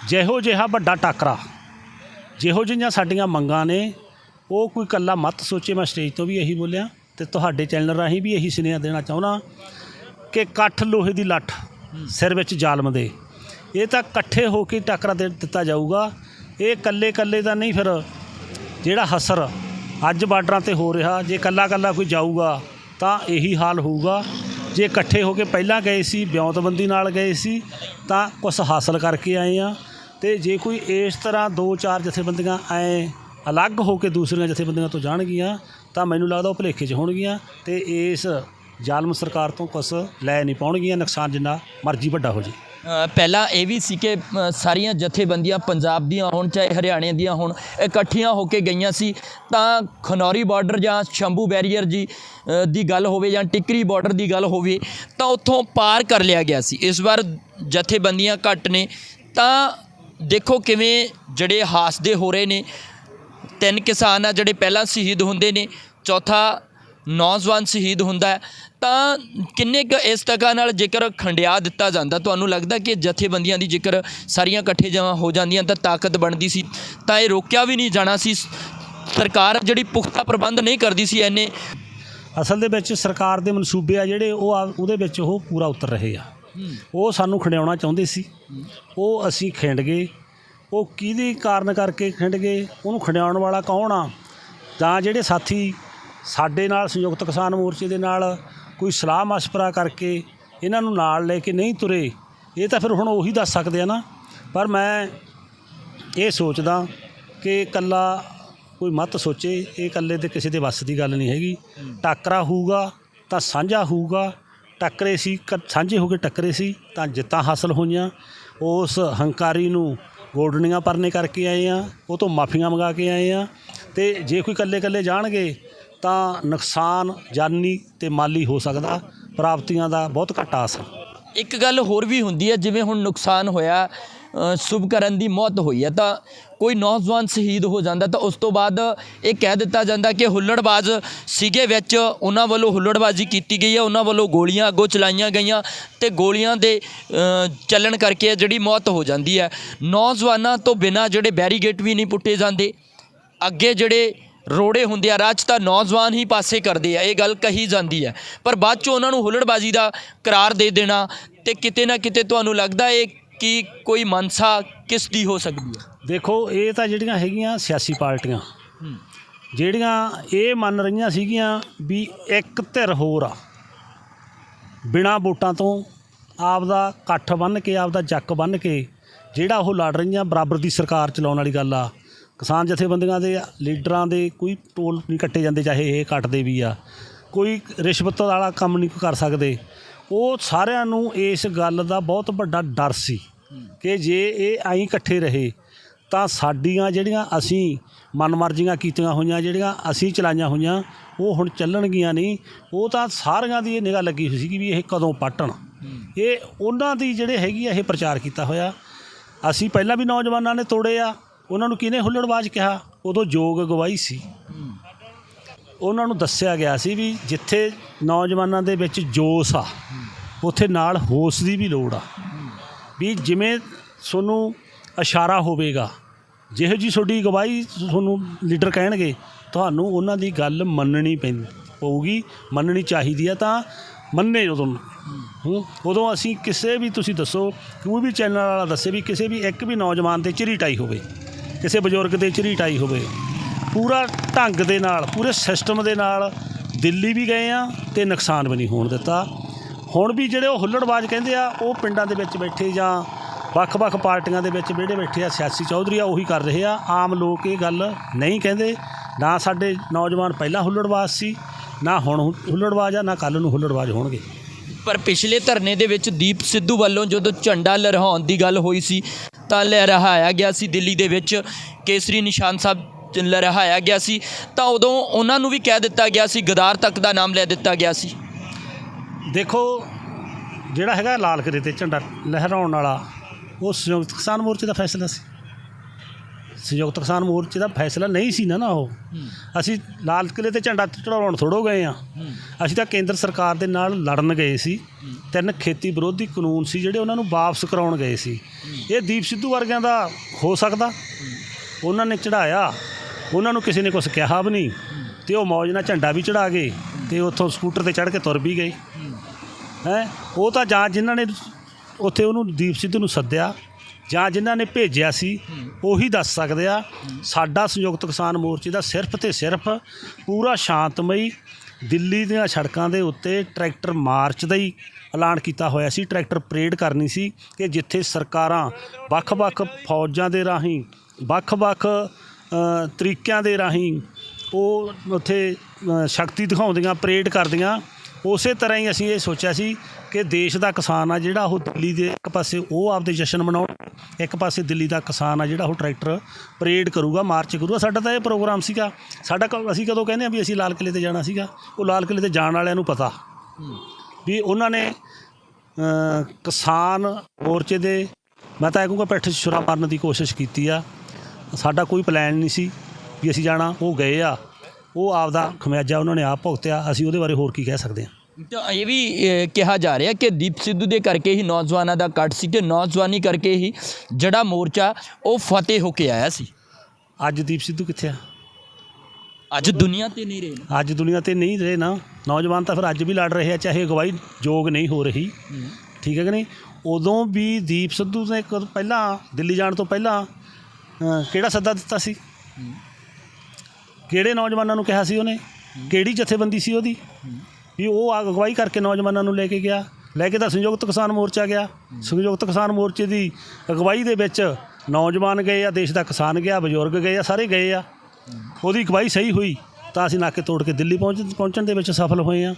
ਜਿਹੋ ਜਿਹਾ ਵੱਡਾ ਟਾਕਰਾ, ਜਿਹੋ ਜਿਹੀਆਂ ਸਾਡੀਆਂ ਮੰਗਾਂ ਨੇ, ਉਹ ਕੋਈ ਕੱਲਾ ਮਤ ਸੋਚੇ ਮੈਂ ਸਟੇਜ ਤੋਂ ਵੀ ਇਹੀ ਬੋਲਿਆ ਤੇ ਤੁਹਾਡੇ ਚੈਨਲ ਰਾਹੀਂ ਵੀ ਇਹੀ ਸੁਨੇਹਾ ਦੇਣਾ ਚਾਹੁੰਦਾ ਕਿ ਇਕੱਠ ਲੋਹੇ ਦੀ ਲੱਠ ਸਿਰ ਵਿੱਚ ਜ਼ਾਲਮ ਦੇ। ਇਹ ਤਾਂ ਇਕੱਠੇ ਹੋ ਕੇ ਟਾਕਰਾ ਦੇ ਦਿੱਤਾ ਜਾਊਗਾ। ਇਹ ਇਕੱਲੇ ਇਕੱਲੇ ਤਾਂ ਨਹੀਂ ਫਿਰ ਜਿਹੜਾ ਹਸਰ ਅੱਜ ਬਾਰਡਰਾਂ ਤੇ ਹੋ ਰਿਹਾ, ਜੇ ਇਕੱਲਾ ਇਕੱਲਾ ਕੋਈ ਜਾਊਗਾ ਤਾਂ ਇਹੀ ਹਾਲ ਹੋਊਗਾ। ਜੇ ਇਕੱਠੇ ਹੋ ਕੇ ਪਹਿਲਾਂ ਗਏ ਸੀ, ਵਿਉਂਤਬੰਦੀ ਨਾਲ ਗਏ ਸੀ, ਤਾਂ ਕੁਝ ਹਾਸਲ ਕਰਕੇ ਆਏ ਆ ਤੇ ਜੇ ਕੋਈ ਇਸ ਤਰ੍ਹਾਂ ਦੋ ਚਾਰ ਜਥੇਬੰਦੀਆਂ ਐ ਅਲੱਗ ਹੋ ਕੇ ਦੂਸਰੀਆਂ ਜਥੇਬੰਦੀਆਂ ਤੋਂ ਜਾਣਗੀਆਂ, ਤਾਂ ਮੈਨੂੰ ਲੱਗਦਾ ਉਹ ਭੁਲੇਖੇ 'ਚ ਹੋਣਗੀਆਂ। ਤੇ ਇਸ ਜ਼ਾਲਮ ਸਰਕਾਰ ਤੋਂ ਕੁਝ ਲੈ ਨਹੀਂ ਪਾਉਣਗੀਆਂ, ਨੁਕਸਾਨ ਜਿੰਨਾ ਮਰਜ਼ੀ ਵੱਡਾ ਹੋ ਜੇ
ਪਹਿਲਾਂ ਇਹ ਵੀ ਸੀ ਕਿ ਸਾਰੀਆਂ ਜਥੇਬੰਦੀਆਂ ਪੰਜਾਬ ਦੀਆਂ ਹੋਣ, ਚਾਹੇ ਹਰਿਆਣੇ ਦੀਆਂ ਹੋਣ, ਇਕੱਠੀਆਂ ਹੋ ਕੇ ਗਈਆਂ ਸੀ। ਤਾਂ ਖਨੌਰੀ ਬਾਰਡਰ ਜਾਂ ਸ਼ੰਭੂ ਬੈਰੀਅਰ ਜੀ ਦੀ ਗੱਲ ਹੋਵੇ ਜਾਂ ਟਿਕਰੀ ਬਾਰਡਰ ਦੀ ਗੱਲ ਹੋਵੇ, ਤਾਂ ਉੱਥੋਂ ਪਾਰ ਕਰ ਲਿਆ ਗਿਆ ਸੀ। ਇਸ ਵਾਰ ਜਥੇਬੰਦੀਆਂ ਘੱਟ ਨੇ। ਤਾਂ ਦੇਖੋ ਕਿਵੇਂ ਜਿਹੜੇ ਹਾਸਦੇ ਹੋ ਰਹੇ ਨੇ। ਤਿੰਨ ਕਿਸਾਨ ਆ ਜਿਹੜੇ ਪਹਿਲਾਂ ਸ਼ਹੀਦ ਹੁੰਦੇ ਨੇ। ਚੌਥਾ ਨੌਜਵਾਨ ਸ਼ਹੀਦ ਹੁੰਦਾ। ਤਾਂ ਕਿੰਨੇ ਕੁ ਇਸ ਤਰ੍ਹਾਂ ਨਾਲ ਜੇਕਰ ਖੰਡਿਆ ਦਿੱਤਾ ਜਾਂਦਾ? ਤੁਹਾਨੂੰ ਲੱਗਦਾ ਕਿ ਜਥੇਬੰਦੀਆਂ ਦੀ ਜੇਕਰ ਸਾਰੀਆਂ ਇਕੱਠੇ ਜਮਾ ਹੋ ਜਾਂਦੀਆਂ ਤਾਂ ਤਾਕਤ ਬਣਦੀ ਸੀ? ਤਾਂ ਇਹ ਰੋਕਿਆ ਵੀ ਨਹੀਂ ਜਾਣਾ ਸੀ। ਸਰਕਾਰ ਜਿਹੜੀ ਪੁਖਤਾ ਪ੍ਰਬੰਧ ਨਹੀਂ ਕਰਦੀ ਸੀ ਐਨੇ
ਅਸਲ ਦੇ ਵਿੱਚ ਸਰਕਾਰ ਦੇ ਮਨਸੂਬੇ ਆ ਜਿਹੜੇ, ਉਹ ਆ- ਉਹਦੇ ਵਿੱਚ ਉਹ ਪੂਰਾ ਉਤਰ ਰਹੇ ਆ। ਉਹ ਸਾਨੂੰ ਖੰਡਿਆਉਣਾ ਚਾਹੁੰਦੇ ਸੀ। ਉਹ ਅਸੀਂ ਖਿੰਡ ਗਏ। ਉਹ ਕਿਹਦੇ ਕਾਰਨ ਕਰਕੇ ਖਿੰਡ ਗਏ? ਉਹਨੂੰ ਖੰਡਿਆਉਣ ਵਾਲਾ ਕੌਣ ਆ? ਜਾਂ ਜਿਹੜੇ ਸਾਥੀ ਸਾਡੇ ਨਾਲ ਸੰਯੁਕਤ ਕਿਸਾਨ ਮੋਰਚੇ ਦੇ ਨਾਲ ਕੋਈ ਸਲਾਹ ਮਸ਼ਵਰਾ ਕਰਕੇ ਇਹਨਾਂ ਨੂੰ ਨਾਲ ਲੈ ਕੇ ਨਹੀਂ ਤੁਰੇ, ਇਹ ਤਾਂ ਫਿਰ ਹੁਣ ਉਹੀ ਦੱਸ ਸਕਦੇ ਆ ਨਾ। ਪਰ ਮੈਂ ਇਹ ਸੋਚਦਾ ਕਿ ਕੱਲਾ ਕੋਈ ਮਤ ਸੋਚੇ, ਇਹ ਇਕੱਲੇ ਦੇ ਕਿਸੇ ਦੇ ਵੱਸ ਦੀ ਗੱਲ ਨਹੀਂ ਹੈਗੀ। ਟਾਕਰਾ ਹੋਊਗਾ ਤਾਂ ਸਾਂਝਾ ਹੋਊਗਾ, ਟੱਕਰੇ ਸੀ, ਕ- ਸਾਂਝੇ ਹੋ ਕੇ ਟੱਕਰੇ ਸੀ ਤਾਂ ਜਿੱਤਾਂ ਹਾਸਲ ਹੋਈਆਂ। ਉਸ ਹੰਕਾਰੀ ਨੂੰ ਗੋਡਣੀਆਂ ਪਰਨੇ ਕਰਕੇ ਆਏ ਆ, ਉਹ ਤੋਂ ਮਾਫੀਆਂ ਮੰਗਾ ਕੇ ਆਏ ਆ ਤੇ ਜੇ ਕੋਈ ਇਕੱਲੇ ਇਕੱਲੇ ਜਾਣਗੇ ਤਾਂ ਨੁਕਸਾਨ ਜਾਨੀ ਤੇ ਮਾਲੀ ਹੋ ਸਕਦਾ, ਪ੍ਰਾਪਤੀਆਂ ਦਾ ਬਹੁਤ ਘੱਟ ਆਸ ਆ।
ਇੱਕ ਗੱਲ ਹੋਰ ਵੀ ਹੁੰਦੀ ਹੈ, ਜਿਵੇਂ ਹੁਣ ਨੁਕਸਾਨ ਹੋਇਆ ਸ਼ੁਭਕਰਨ ਦੀ ਮੌਤ ਹੋਈ ਹੈ, ਤਾਂ ਕੋਈ ਨੌਜਵਾਨ ਸ਼ਹੀਦ ਹੋ ਜਾਂਦਾ, ਤਾਂ ਉਸ ਤੋਂ ਬਾਅਦ ਇਹ ਕਹਿ ਦਿੱਤਾ ਜਾਂਦਾ ਕਿ ਹੁੱਲੜਬਾਜ਼ ਸੀਗੇ ਵਿੱਚ, ਉਹਨਾਂ ਵੱਲੋਂ ਹੁੱਲੜਬਾਜ਼ੀ ਕੀਤੀ ਗਈ ਹੈ, ਉਹਨਾਂ ਵੱਲੋਂ ਗੋਲੀਆਂ ਅੱਗੋਂ ਚਲਾਈਆਂ ਗਈਆਂ ਤੇ ਗੋਲੀਆਂ ਦੇ ਚੱਲਣ ਕਰਕੇ ਜਿਹੜੀ ਮੌਤ ਹੋ ਜਾਂਦੀ ਹੈ। ਨੌਜਵਾਨਾਂ ਤੋਂ ਬਿਨਾਂ ਜਿਹੜੇ ਬੈਰੀਗੇਟ ਵੀ ਨਹੀਂ ਪੁੱਟੇ ਜਾਂਦੇ, ਅੱਗੇ ਜਿਹੜੇ ਰੋੜੇ ਹੁੰਦੇ ਆ, ਰਾਹ 'ਚ ਤਾਂ ਨੌਜਵਾਨ ਹੀ ਪਾਸੇ ਕਰਦੇ ਆ, ਇਹ ਗੱਲ ਕਹੀ ਜਾਂਦੀ ਹੈ। ਪਰ ਬਾਅਦ 'ਚ ਉਹਨਾਂ ਨੂੰ ਹੁੱਲੜਬਾਜ਼ੀ ਦਾ ਕਰਾਰ ਦੇ ਦੇਣਾ ਤੇ ਕਿਤੇ ਨਾ ਕਿਤੇ ਤੁਹਾਨੂੰ ਲੱਗਦਾ ਇਹ ਕਿ ਕੋਈ ਮਨਸਾ ਕਿਸ ਦੀ ਹੋ ਸਕਦੀ ਹੈ?
ਦੇਖੋ, ਇਹ ਤਾਂ ਜਿਹੜੀਆਂ ਹੈਗੀਆਂ ਸਿਆਸੀ ਪਾਰਟੀਆਂ, ਜਿਹੜੀਆਂ ਇਹ ਮੰਨ ਰਹੀਆਂ ਸੀਗੀਆਂ ਵੀ ਇੱਕ ਧਿਰ ਹੋਰ ਆ, ਬਿਨਾ ਵੋਟਾਂ ਤੋਂ ਆਪ ਦਾ ਇਕੱਠ ਬੰਨ ਕੇ ਆਪ ਦਾ ਜੱਕ ਬੰਨ ਕੇ, ਜਿਹੜਾ ਉਹ ਲੜ ਰਹੀਆਂ ਬਰਾਬਰ ਦੀ ਸਰਕਾਰ ਚਲਾਉਣ ਵਾਲੀ ਗੱਲ ਆ ਕਿਸਾਨ ਜਥੇਬੰਦੀਆਂ ਦੇ, ਲੀਡਰਾਂ ਦੇ ਕੋਈ ਟੋਲ ਨਹੀਂ ਕੱਟੇ ਜਾਂਦੇ, ਚਾਹੇ ਇਹ ਕੱਟਦੇ ਵੀ ਆ। ਕੋਈ ਰਿਸ਼ਵਤ ਵਾਲਾ ਕੰਮ ਨਹੀਂ ਕਰ ਸਕਦੇ। ਉਹ ਸਾਰਿਆਂ ਨੂੰ ਇਸ ਗੱਲ ਦਾ ਬਹੁਤ ਵੱਡਾ ਡਰ ਸੀ ਕਿ ਜੇ ਇਹ ਐਂ ਇਕੱਠੇ ਰਹੇ, ਤਾਂ ਸਾਡੀਆਂ ਜਿਹੜੀਆਂ ਅਸੀਂ ਮਨਮਰਜ਼ੀਆਂ ਕੀਤੀਆਂ ਹੋਈਆਂ, ਜਿਹੜੀਆਂ ਅਸੀਂ ਚਲਾਈਆਂ ਹੋਈਆਂ, ਉਹ ਹੁਣ ਚੱਲਣਗੀਆਂ ਨਹੀਂ। ਉਹ ਤਾਂ ਸਾਰਿਆਂ ਦੀ ਇਹ ਨਿਗਾਹ ਲੱਗੀ ਹੋਈ ਸੀ ਕਿ ਵੀ ਇਹ ਕਦੋਂ ਪਟਣ ਇਹ ਉਹਨਾਂ ਦੀ ਜਿਹੜੇ ਹੈਗੀ ਆ ਇਹ ਪ੍ਰਚਾਰ ਕੀਤਾ ਹੋਇਆ। ਅਸੀਂ ਪਹਿਲਾਂ ਵੀ ਨੌਜਵਾਨਾਂ ਨੇ ਤੋੜੇ ਆ। ਉਹਨਾਂ ਨੂੰ ਕਿਹਨੇ ਹੁੱਲੜਬਾਜ਼ ਕਿਹਾ? ਉਦੋਂ ਯੋਗ ਅਗਵਾਈ ਸੀ। ਉਹਨਾਂ ਨੂੰ ਦੱਸਿਆ ਗਿਆ ਸੀ ਵੀ ਜਿੱਥੇ ਨੌਜਵਾਨਾਂ ਦੇ ਵਿੱਚ ਜੋਸ਼ ਆ, ਉੱਥੇ ਨਾਲ ਹੋਸ਼ ਦੀ ਵੀ ਲੋੜ ਆ। ਵੀ ਜਿਵੇਂ ਤੁਹਾਨੂੰ ਇਸ਼ਾਰਾ ਹੋਵੇਗਾ, ਜਿਹੋ ਜੀ ਤੁਹਾਡੀ ਅਗਵਾਈ ਤੁਹਾਨੂੰ ਲੀਡਰ ਕਹਿਣਗੇ, ਤੁਹਾਨੂੰ ਉਹਨਾਂ ਦੀ ਗੱਲ ਮੰਨਣੀ ਪੈਂ ਪਊਗੀ, ਮੰਨਣੀ ਚਾਹੀਦੀ ਆ ਤਾਂ ਮੰਨੇ ਉਦੋਂ ਉਦੋਂ ਅਸੀਂ ਕਿਸੇ ਵੀ ਤੁਸੀਂ ਦੱਸੋ, ਕੋਈ ਵੀ ਚੈਨਲ ਵਾਲਾ ਦੱਸੇ ਵੀ ਕਿਸੇ ਵੀ ਇੱਕ ਵੀ ਨੌਜਵਾਨ ਤੇ ਝਰੀਟਾਈ ਹੋਵੇ। ਕਿਸੇ ਬਜ਼ੁਰਗ ਦੇ ਤੇ ਝਰੀਟਾਈ ਹੋਵੇ। ਪੂਰਾ ਢੰਗ ਦੇ ਨਾਲ, ਪੂਰੇ ਸਿਸਟਮ ਦੇ ਨਾਲ ਦਿੱਲੀ ਵੀ ਗਏ ਆ ਤੇ ਨੁਕਸਾਨ ਵੀ ਨਹੀਂ ਹੋਣ ਦਿੱਤਾ। ਹੁਣ ਵੀ ਜਿਹੜੇ ਉਹ ਹੁੱਲੜਬਾਜ਼ ਕਹਿੰਦੇ ਆ, ਉਹ ਪਿੰਡਾਂ ਦੇ ਵਿੱਚ ਬੈਠੇ ਜਾਂ ਵੱਖ-ਵੱਖ ਪਾਰਟੀਆਂ ਦੇ ਵਿੱਚ ਵਿਹੜੇ ਬੈਠੇ ਆ, ਸਿਆਸੀ ਚੌਧਰੀ ਆ, ਉਹੀ ਕਰ ਰਹੇ ਆ। ਆਮ ਲੋਕ ਇਹ ਗੱਲ ਨਹੀਂ ਕਹਿੰਦੇ। ਨਾ ਸਾਡੇ ਨੌਜਵਾਨ ਪਹਿਲਾਂ ਹੁੱਲੜਬਾਜ਼ ਸੀ, ਨਾ ਹੁਣ ਹੁ- ਹੁੱਲੜਬਾਜ਼ ਆ, ਨਾ ਕੱਲ ਨੂੰ ਹੁੱਲੜਬਾਜ਼ ਹੋਣਗੇ।
ਪਰ ਪਿਛਲੇ ਧਰਨੇ ਦੇ ਵਿੱਚ ਦੀਪ ਸਿੱਧੂ ਵੱਲੋਂ ਜਦੋਂ ਝੰਡਾ ਲਹਿਰਾਉਣ ਦੀ ਗੱਲ ਹੋਈ ਸੀ ਤਾਂ ਲਹਿਰਾਇਆ ਗਿਆ ਸੀ ਦਿੱਲੀ ਦੇ ਵਿੱਚ। ਕੇਸਰੀ ਨਿਸ਼ਾਨ ਸਾਹਿਬ ਲਹਿਰਾਇਆ ਗਿਆ ਸੀ। ਤਾਂ ਉਦੋਂ ਉਹਨਾਂ ਨੂੰ ਵੀ ਕਹਿ ਦਿੱਤਾ ਗਿਆ ਸੀ, ਗਦਾਰ ਤੱਕ ਦਾ ਨਾਮ ਲੈ ਦਿੱਤਾ ਗਿਆ ਸੀ।
ਦੇਖੋ, ਜਿਹੜਾ ਹੈਗਾ ਲਾਲ ਕਿਲੇ ਤੇ ਝੰਡਾ ਲਹਿਰਾਉਣ ਵਾਲਾ, ਉਹ ਸੰਯੁਕਤ ਕਿਸਾਨ ਮੋਰਚੇ ਦਾ ਫੈਸਲਾ ਸੀ। ਸੰਯੁਕਤ ਕਿਸਾਨ ਮੋਰਚੇ ਦਾ ਫੈਸਲਾ ਨਹੀਂ ਸੀ ਨਾ ਨਾ ਉਹ। ਅਸੀਂ ਲਾਲ ਕਿਲੇ ਤੇ ਝੰਡਾ ਚੜਾਉਣ ਥੋੜੋ ਗਏ ਆ ਅਸੀਂ ਤਾਂ ਕੇਂਦਰ ਸਰਕਾਰ ਦੇ ਨਾਲ ਲੜਨ ਗਏ ਸੀ। ਤਿੰਨ ਖੇਤੀ ਵਿਰੋਧੀ ਕਾਨੂੰਨ ਸੀ ਜਿਹੜੇ ਉਹਨਾਂ ਨੂੰ ਵਾਪਸ ਕਰਾਉਣ ਗਏ ਸੀ। ਇਹ ਦੀਪ ਸਿੱਧੂ ਵਰਗਿਆਂ ਦਾ ਹੋ ਸਕਦਾ। ਉਹਨਾਂ ਨੇ ਚੜਾਇਆ ਉਹਨਾਂ ਨੂੰ ਕਿਸੇ ਨੇ ਕੁਝ ਕਿਹਾ ਵੀ ਨਹੀਂ। ਤੇ ਉਹ ਮੌਜ ਨਾਲ ਝੰਡਾ ਵੀ ਚੜਾ ਗਏ ਤੇ ਉੱਥੋਂ ਸਕੂਟਰ ਤੇ ਚੜ੍ਹ ਕੇ ਤੁਰ ਵੀ ਗਏ। ਹੈ? ਉਹ ਤਾਂ ਜਾਂ ਜਿਨ੍ਹਾਂ ਨੇ ਉੱਥੇ ਉਹਨੂੰ ਦੀਪ ਸਿੱਧੂ ਨੂੰ ਸੱਦਿਆ। ਜਾਂ ਜਿਨ੍ਹਾਂ ਨੇ ਭੇਜਿਆ ਸੀ ਉਹੀ ਦੱਸ ਸਕਦੇ ਆ ਸਾਡਾ ਸੰਯੁਕਤ ਕਿਸਾਨ ਮੋਰਚੇ ਦਾ ਸਿਰਫ ਤੇ ਸਿਰਫ ਪੂਰਾ ਸ਼ਾਂਤਮਈ ਦਿੱਲੀ ਦੀਆਂ ਸੜਕਾਂ ਦੇ ਉੱਤੇ ਟਰੈਕਟਰ ਮਾਰਚ ਦਾ ਹੀ ਐਲਾਨ ਕੀਤਾ ਹੋਇਆ ਸੀ ਟਰੈਕਟਰ ਪਰੇਡ ਕਰਨੀ ਸੀ ਕਿ ਜਿੱਥੇ ਸਰਕਾਰਾਂ ਵੱਖ-ਵੱਖ ਫੌਜਾਂ ਦੇ ਰਾਹੀਂ ਵੱਖ-ਵੱਖ ਤਰੀਕਿਆਂ ਦੇ ਰਾਹੀਂ ਉਹ ਉੱਥੇ ਸ਼ਕਤੀ ਦਿਖਾਉਂਦੀਆਂ ਪਰੇਡ ਕਰਦੀਆਂ ਉਸੇ ਤਰ੍ਹਾਂ ਹੀ ਅਸੀਂ ਇਹ ਸੋਚਿਆ ਸੀ ਕਿ ਦੇਸ਼ ਦਾ ਕਿਸਾਨ ਆ ਜਿਹੜਾ ਉਹ ਦਿੱਲੀ ਦੇ ਇੱਕ ਪਾਸੇ ਉਹ ਆਪਦੇ ਜਸ਼ਨ ਮਨਾਉਣ, ਇੱਕ ਪਾਸੇ ਦਿੱਲੀ ਦਾ ਕਿਸਾਨ ਆ ਜਿਹੜਾ ਉਹ ਟਰੈਕਟਰ ਪਰੇਡ ਕਰੂਗਾ, ਮਾਰਚ ਕਰੂਗਾ। ਸਾਡਾ ਤਾਂ ਇਹ ਪ੍ਰੋਗਰਾਮ ਸੀਗਾ। ਸਾਡਾ ਕ- ਅਸੀਂ ਕਦੋਂ ਕਹਿੰਦੇ ਆ ਵੀ ਅਸੀਂ ਲਾਲ ਕਿਲੇ ਤੇ ਜਾਣਾ ਸੀਗਾ? ਉਹ ਲਾਲ ਕਿਲੇ ਤੇ ਜਾਣ ਵਾਲਿਆਂ ਨੂੰ ਪਤਾ। ਵੀ ਉਹਨਾਂ ਨੇ ਕਿਸਾਨ ਮੋਰਚੇ ਦੇ, ਮੈਂ ਤਾਂ ਇਹ ਕਹੂੰਗਾ ਪਿੱਠ 'ਚ ਛੁਰਾ ਮਾਰਨ ਦੀ ਕੋਸ਼ਿਸ਼ ਕੀਤੀ ਆ। ਸਾਡਾ ਕੋਈ ਪਲਾਨ ਨਹੀਂ ਸੀ ਵੀ ਅਸੀਂ ਜਾਣਾ, ਉਹ ਗਏ ਆ। ਉਹ ਆਪਦਾ ਖਮਿਆਜਾ ਉਹਨਾਂ ਨੇ ਆਪ ਭੁਗਤਿਆ। ਅਸੀਂ ਉਹਦੇ ਬਾਰੇ ਹੋਰ ਕੀ ਕਹਿ ਸਕਦੇ ਹਾਂ
ਇਹ ਵੀ ਕਿਹਾ ਜਾ ਰਿਹਾ ਕਿ ਦੀਪ ਸਿੱਧੂ ਦੇ ਕਰਕੇ ਹੀ ਨੌਜਵਾਨਾਂ ਦਾ ਕੱਟ ਸੀ ਤੇ ਨੌਜਵਾਨੀ ਕਰਕੇ ਹੀ ਜਿਹੜਾ ਮੋਰਚਾ ਉਹ ਫਤਿਹ ਹੋ ਕੇ ਆਇਆ ਸੀ।
ਅੱਜ ਦੀਪ ਸਿੱਧੂ ਕਿੱਥੇ ਆ?
ਅੱਜ ਦੁਨੀਆ ਤੇ ਨਹੀਂ ਰਹੇ ਨਾ।
ਅੱਜ ਦੁਨੀਆ ਤੇ ਨਹੀਂ ਰਹੇ ਨਾ। ਨੌਜਵਾਨ ਤਾਂ ਫਿਰ ਅੱਜ ਵੀ ਲੜ ਰਹੇ ਆ ਚਾਹੇ ਅਗਵਾਈ ਯੋਗ ਨਹੀਂ ਹੋ ਰਹੀ। ਠੀਕ ਹੈ ਕਿ ਨਹੀਂ? ਉਦੋਂ ਵੀ ਦੀਪ ਸਿੱਧੂ ਨੇ ਪਹਿਲਾਂ ਦਿੱਲੀ ਜਾਣ ਤੋਂ ਪਹਿਲਾਂ ਕਿਹੜਾ ਸੱਦਾ ਦਿੱਤਾ ਸੀ? ਕਿਹੜੇ ਨੌਜਵਾਨਾਂ ਨੂੰ ਕਿਹਾ ਸੀ ਉਹਨੇ? ਕਿਹੜੀ ਜਥੇਬੰਦੀ ਸੀ ਉਹਦੀ? ਵੀ ਉਹ ਅਗਵਾਈ ਕਰਕੇ ਨੌਜਵਾਨਾਂ ਨੂੰ ਲੈ ਕੇ ਗਿਆ। ਲੈ ਕੇ ਤਾਂ ਸੰਯੁਕਤ ਕਿਸਾਨ ਮੋਰਚਾ ਗਿਆ। ਸੰਯੁਕਤ ਕਿਸਾਨ ਮੋਰਚੇ ਦੀ ਅਗਵਾਈ ਦੇ ਵਿੱਚ ਨੌਜਵਾਨ ਗਏ ਆ, ਦੇਸ਼ ਦਾ ਕਿਸਾਨ ਗਿਆ, ਬਜ਼ੁਰਗ ਗਏ ਆ, ਸਾਰੇ ਗਏ ਆ। ਉਹਦੀ ਅਗਵਾਈ ਸਹੀ ਹੋਈ ਤਾਂ ਅਸੀਂ ਨਾਕੇ ਤੋੜ ਕੇ ਦਿੱਲੀ ਪਹੁੰਚ ਪਹੁੰਚਣ ਦੇ ਵਿੱਚ ਸਫਲ ਹੋਏ ਆ।